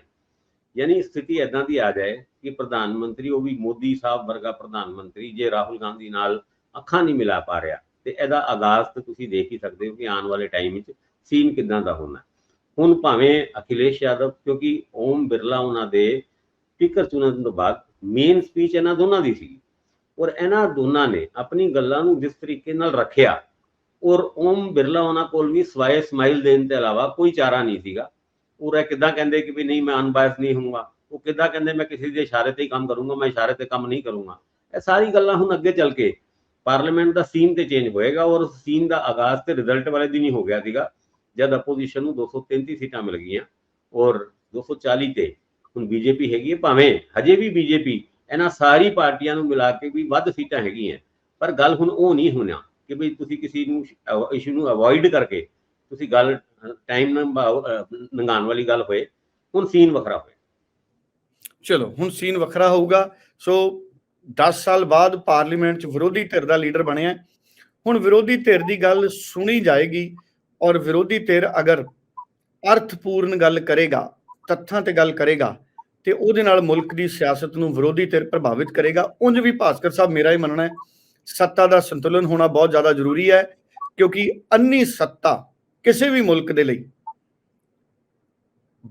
ਯਾਨੀ ਸਥਿਤੀ ਐਦਾਂ ਦੀ ਆ ਜਾਏ ਕਿ ਪ੍ਰਧਾਨ ਮੰਤਰੀ, ਉਹ ਵੀ ਮੋਦੀ ਸਾਹਿਬ ਵਰਗਾ ਪ੍ਰਧਾਨ ਮੰਤਰੀ, ਜੇ ਰਾਹੁਲ ਗਾਂਧੀ ਨਾਲ ਅੱਖਾਂ ਨਹੀਂ ਮਿਲਾ ਪਾ ਰਿਹਾ, ਤੇ ਇਹਦਾ ਆਗਾਜ਼ ਤੇ ਤੁਸੀਂ ਦੇਖ ਹੀ ਸਕਦੇ ਹੋ ਕਿ ਆਉਣ ਵਾਲੇ ਟਾਈਮ ਵਿੱਚ ਸੀਨ ਕਿਦਾਂ ਦਾ ਹੋਣਾ। ਹੁਣ ਭਾਵੇਂ ਅਖਿਲੇਸ਼ ਯਾਦਵ, ਕਿਉਂਕਿ ਓਮ ਬਿਰਲਾ ਉਹਨਾਂ ਦੇ ਸਪੀਕਰ ਚੁਣਨ ਤੋਂ ਬਾਅਦ ਮੇਨ ਸਪੀਚ ਇਹਨਾਂ ਦੋਨਾਂ ਦੀ ਸੀ ਔਰ ਇਹਨਾਂ ਦੋਨਾਂ ਨੇ ਆਪਣੀ ਗੱਲਾਂ ਨੂੰ ਜਿਸ ਤਰੀਕੇ ਨਾਲ ਰੱਖਿਆ, ਔਰ ਓਮ ਬਿਰਲਾ ਉਹਨਾਂ ਕੋਲ ਵੀ ਸਵਾਏ ਸਮਾਈਲ ਦੇਣ ਦੇ ਇਲਾਵਾ ਕੋਈ ਚਾਰਾ ਨਹੀਂ ਸੀਗਾ। ਔਰ ਇਹ ਕਿੱਦਾਂ ਕਹਿੰਦੇ ਕਿ ਵੀ ਨਹੀਂ ਮੈਂ ਅਨਬਾਇਸ ਨਹੀਂ ਹੋਊਂਗਾ, ਉਹ ਕਿੱਦਾਂ ਕਹਿੰਦੇ ਮੈਂ ਕਿਸੇ ਦੇ ਇਸ਼ਾਰੇ ਤੇ ਹੀ ਕੰਮ ਕਰੂੰਗਾ, ਮੈਂ ਇਸ਼ਾਰੇ ਤੇ ਕੰਮ ਨਹੀਂ ਕਰੂੰਗਾ। ਇਹ ਸਾਰੀ ਗੱਲਾਂ ਹੁਣ ਅੱਗੇ ਚੱਲ ਕੇ ਪਾਰਲੀਮੈਂਟ ਦਾ ਸੀਨ ਤੇ ਚੇਂਜ ਹੋਏਗਾ ਔਰ ਸੀਨ ਦਾ ਆਗਾਜ਼ ਤੇ ਰਿਜ਼ਲਟ ਵਾਲੇ ਦਿਨ ਹੀ ਹੋ ਗਿਆ ਸੀਗਾ, ਜਦ ਆਪੋਜੀਸ਼ਨ ਨੂੰ 233 ਸੀਟਾਂ ਮਿਲ ਗਈਆਂ। ਔਰ 240 ਤੇ ਹੁਣ ਬੀਜੇਪੀ ਹੈਗੀ ਹੈ, ਭਾਵੇਂ ਹਜੇ ਵੀ ਬੀਜੇਪੀ ਇਹਨਾਂ ਸਾਰੀ ਪਾਰਟੀਆਂ ਨੂੰ ਮਿਲਾ ਕੇ ਵੀ ਵੱਧ ਸੀਟਾਂ ਹੈਗੀਆਂ। ਪਰ ਗੱਲ ਹੁਣ ਉਹ ਨਹੀਂ ਹੋਣਾ ਕਿ ਵੀ ਤੁਸੀਂ ਕਿਸੇ ਨੂੰ ਇਸ਼ੂ ਨੂੰ ਅਵੋਇਡ ਕਰਕੇ ਤੁਸੀਂ ਗੱਲ ਟਾਈਮ ਨੰਗਾਉਣ ਵਾਲੀ ਗੱਲ ਹੋਏ, ਹੁਣ ਸੀਨ ਵੱਖਰਾ ਹੋਏ ਚਲੋ, ਹੁਣ ਸੀਨ ਵੱਖਰਾ ਹੋਊਗਾ। ਸੋ 10 ਸਾਲ ਬਾਅਦ ਪਾਰਲੀਮੈਂਟ 'ਚ ਵਿਰੋਧੀ ਧਿਰ ਦਾ ਲੀਡਰ ਬਣਿਆ। ਹੁਣ ਵਿਰੋਧੀ ਧਿਰ ਦੀ ਗੱਲ ਸੁਣੀ ਜਾਏਗੀ ਔਰ ਵਿਰੋਧੀ ਧਿਰ ਅਗਰ ਅਰਥਪੂਰਨ ਗੱਲ ਕਰੇਗਾ, ਤੱਥਾਂ ਤੇ ਗੱਲ ਕਰੇਗਾ ਤੇ ਉਹਦੇ ਨਾਲ ਮੁਲਕ ਦੀ ਸਿਆਸਤ ਨੂੰ ਵਿਰੋਧੀ ਧਿਰ ਪ੍ਰਭਾਵਿਤ ਕਰੇਗਾ। ਉਂਝ ਵੀ ਭਾਸਕਰ ਸਾਹਿਬ ਮੇਰਾ ਹੀ ਮੰਨਣਾ ਹੈ ਸੱਤਾ ਦਾ ਸੰਤੁਲਨ ਹੋਣਾ ਬਹੁਤ ਜ਼ਿਆਦਾ ਜ਼ਰੂਰੀ ਹੈ ਕਿਉਂਕਿ ਅੰਨੀ ਸੱਤਾ ਕਿਸੇ ਵੀ ਮੁਲਕ ਦੇ ਲਈ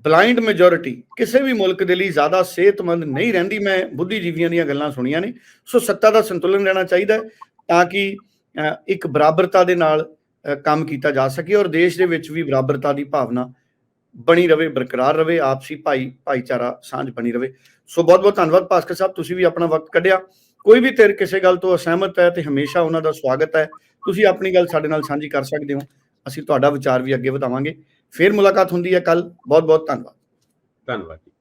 ਬਲਾਈਂਡ ਮੈਜੋਰਿਟੀ ਕਿਸੇ ਵੀ ਮੁਲਕ ਦੇ ਲਈ ਜ਼ਿਆਦਾ ਸਿਹਤਮੰਦ ਨਹੀਂ ਰਹਿੰਦੀ। ਮੈਂ ਬੁੱਧੀਜੀਵੀਆਂ ਦੀਆਂ ਗੱਲਾਂ ਸੁਣੀਆਂ ਨੇ ਸੋ ਸੱਤਾ ਦਾ ਸੰਤੁਲਨ ਰਹਿਣਾ ਚਾਹੀਦਾ ਹੈ ਤਾਂ ਕਿ ਅ, ਇੱਕ ਬਰਾਬਰਤਾ ਦੇ ਨਾਲ ਕੰਮ ਕੀਤਾ ਜਾ ਸਕੇ ਔਰ ਦੇਸ਼ ਦੇ ਵਿੱਚ ਵੀ ਬਰਾਬਰਤਾ ਦੀ ਭਾਵਨਾ ਬਣੀ ਰਵੇ, ਬਰਕਰਾਰ ਰਵੇ, ਆਪਸੀ ਭਾਈ, ਭਾਈਚਾਰਾ, ਸਾਂਝ ਬਣੀ ਰਵੇ। ਸੋ ਬਹੁਤ ਬਹੁਤ ਧੰਨਵਾਦ ਭਾਸਕਰ ਸਾਹਿਬ, ਤੁਸੀਂ ਵੀ ਆਪਣਾ ਵਕਤ ਕੱਢਿਆ। ਕੋਈ ਵੀ ਧਿਰ ਕਿਸੇ ਗੱਲ ਤੋਂ ਅਸਹਿਮਤ ਹੈ ਤੇ ਹਮੇਸ਼ਾ ਉਹਨਾਂ ਦਾ ਸਵਾਗਤ ਹੈ, ਤੁਸੀਂ ਆਪਣੀ ਗੱਲ ਸਾਡੇ ਨਾਲ ਸਾਂਝੀ ਕਰ ਸਕਦੇ ਹੋ। ਅਸੀਂ ਤੁਹਾਡਾ ਵਿਚਾਰ ਵੀ ਅੱਗੇ ਵਧਾਵਾਂਗੇ। ਫਿਰ ਮੁਲਾਕਾਤ ਹੁੰਦੀ ਹੈ ਕੱਲ ਬਹੁਤ ਬਹੁਤ ਧੰਨਵਾਦ। ਧੰਨਵਾਦ ਜੀ।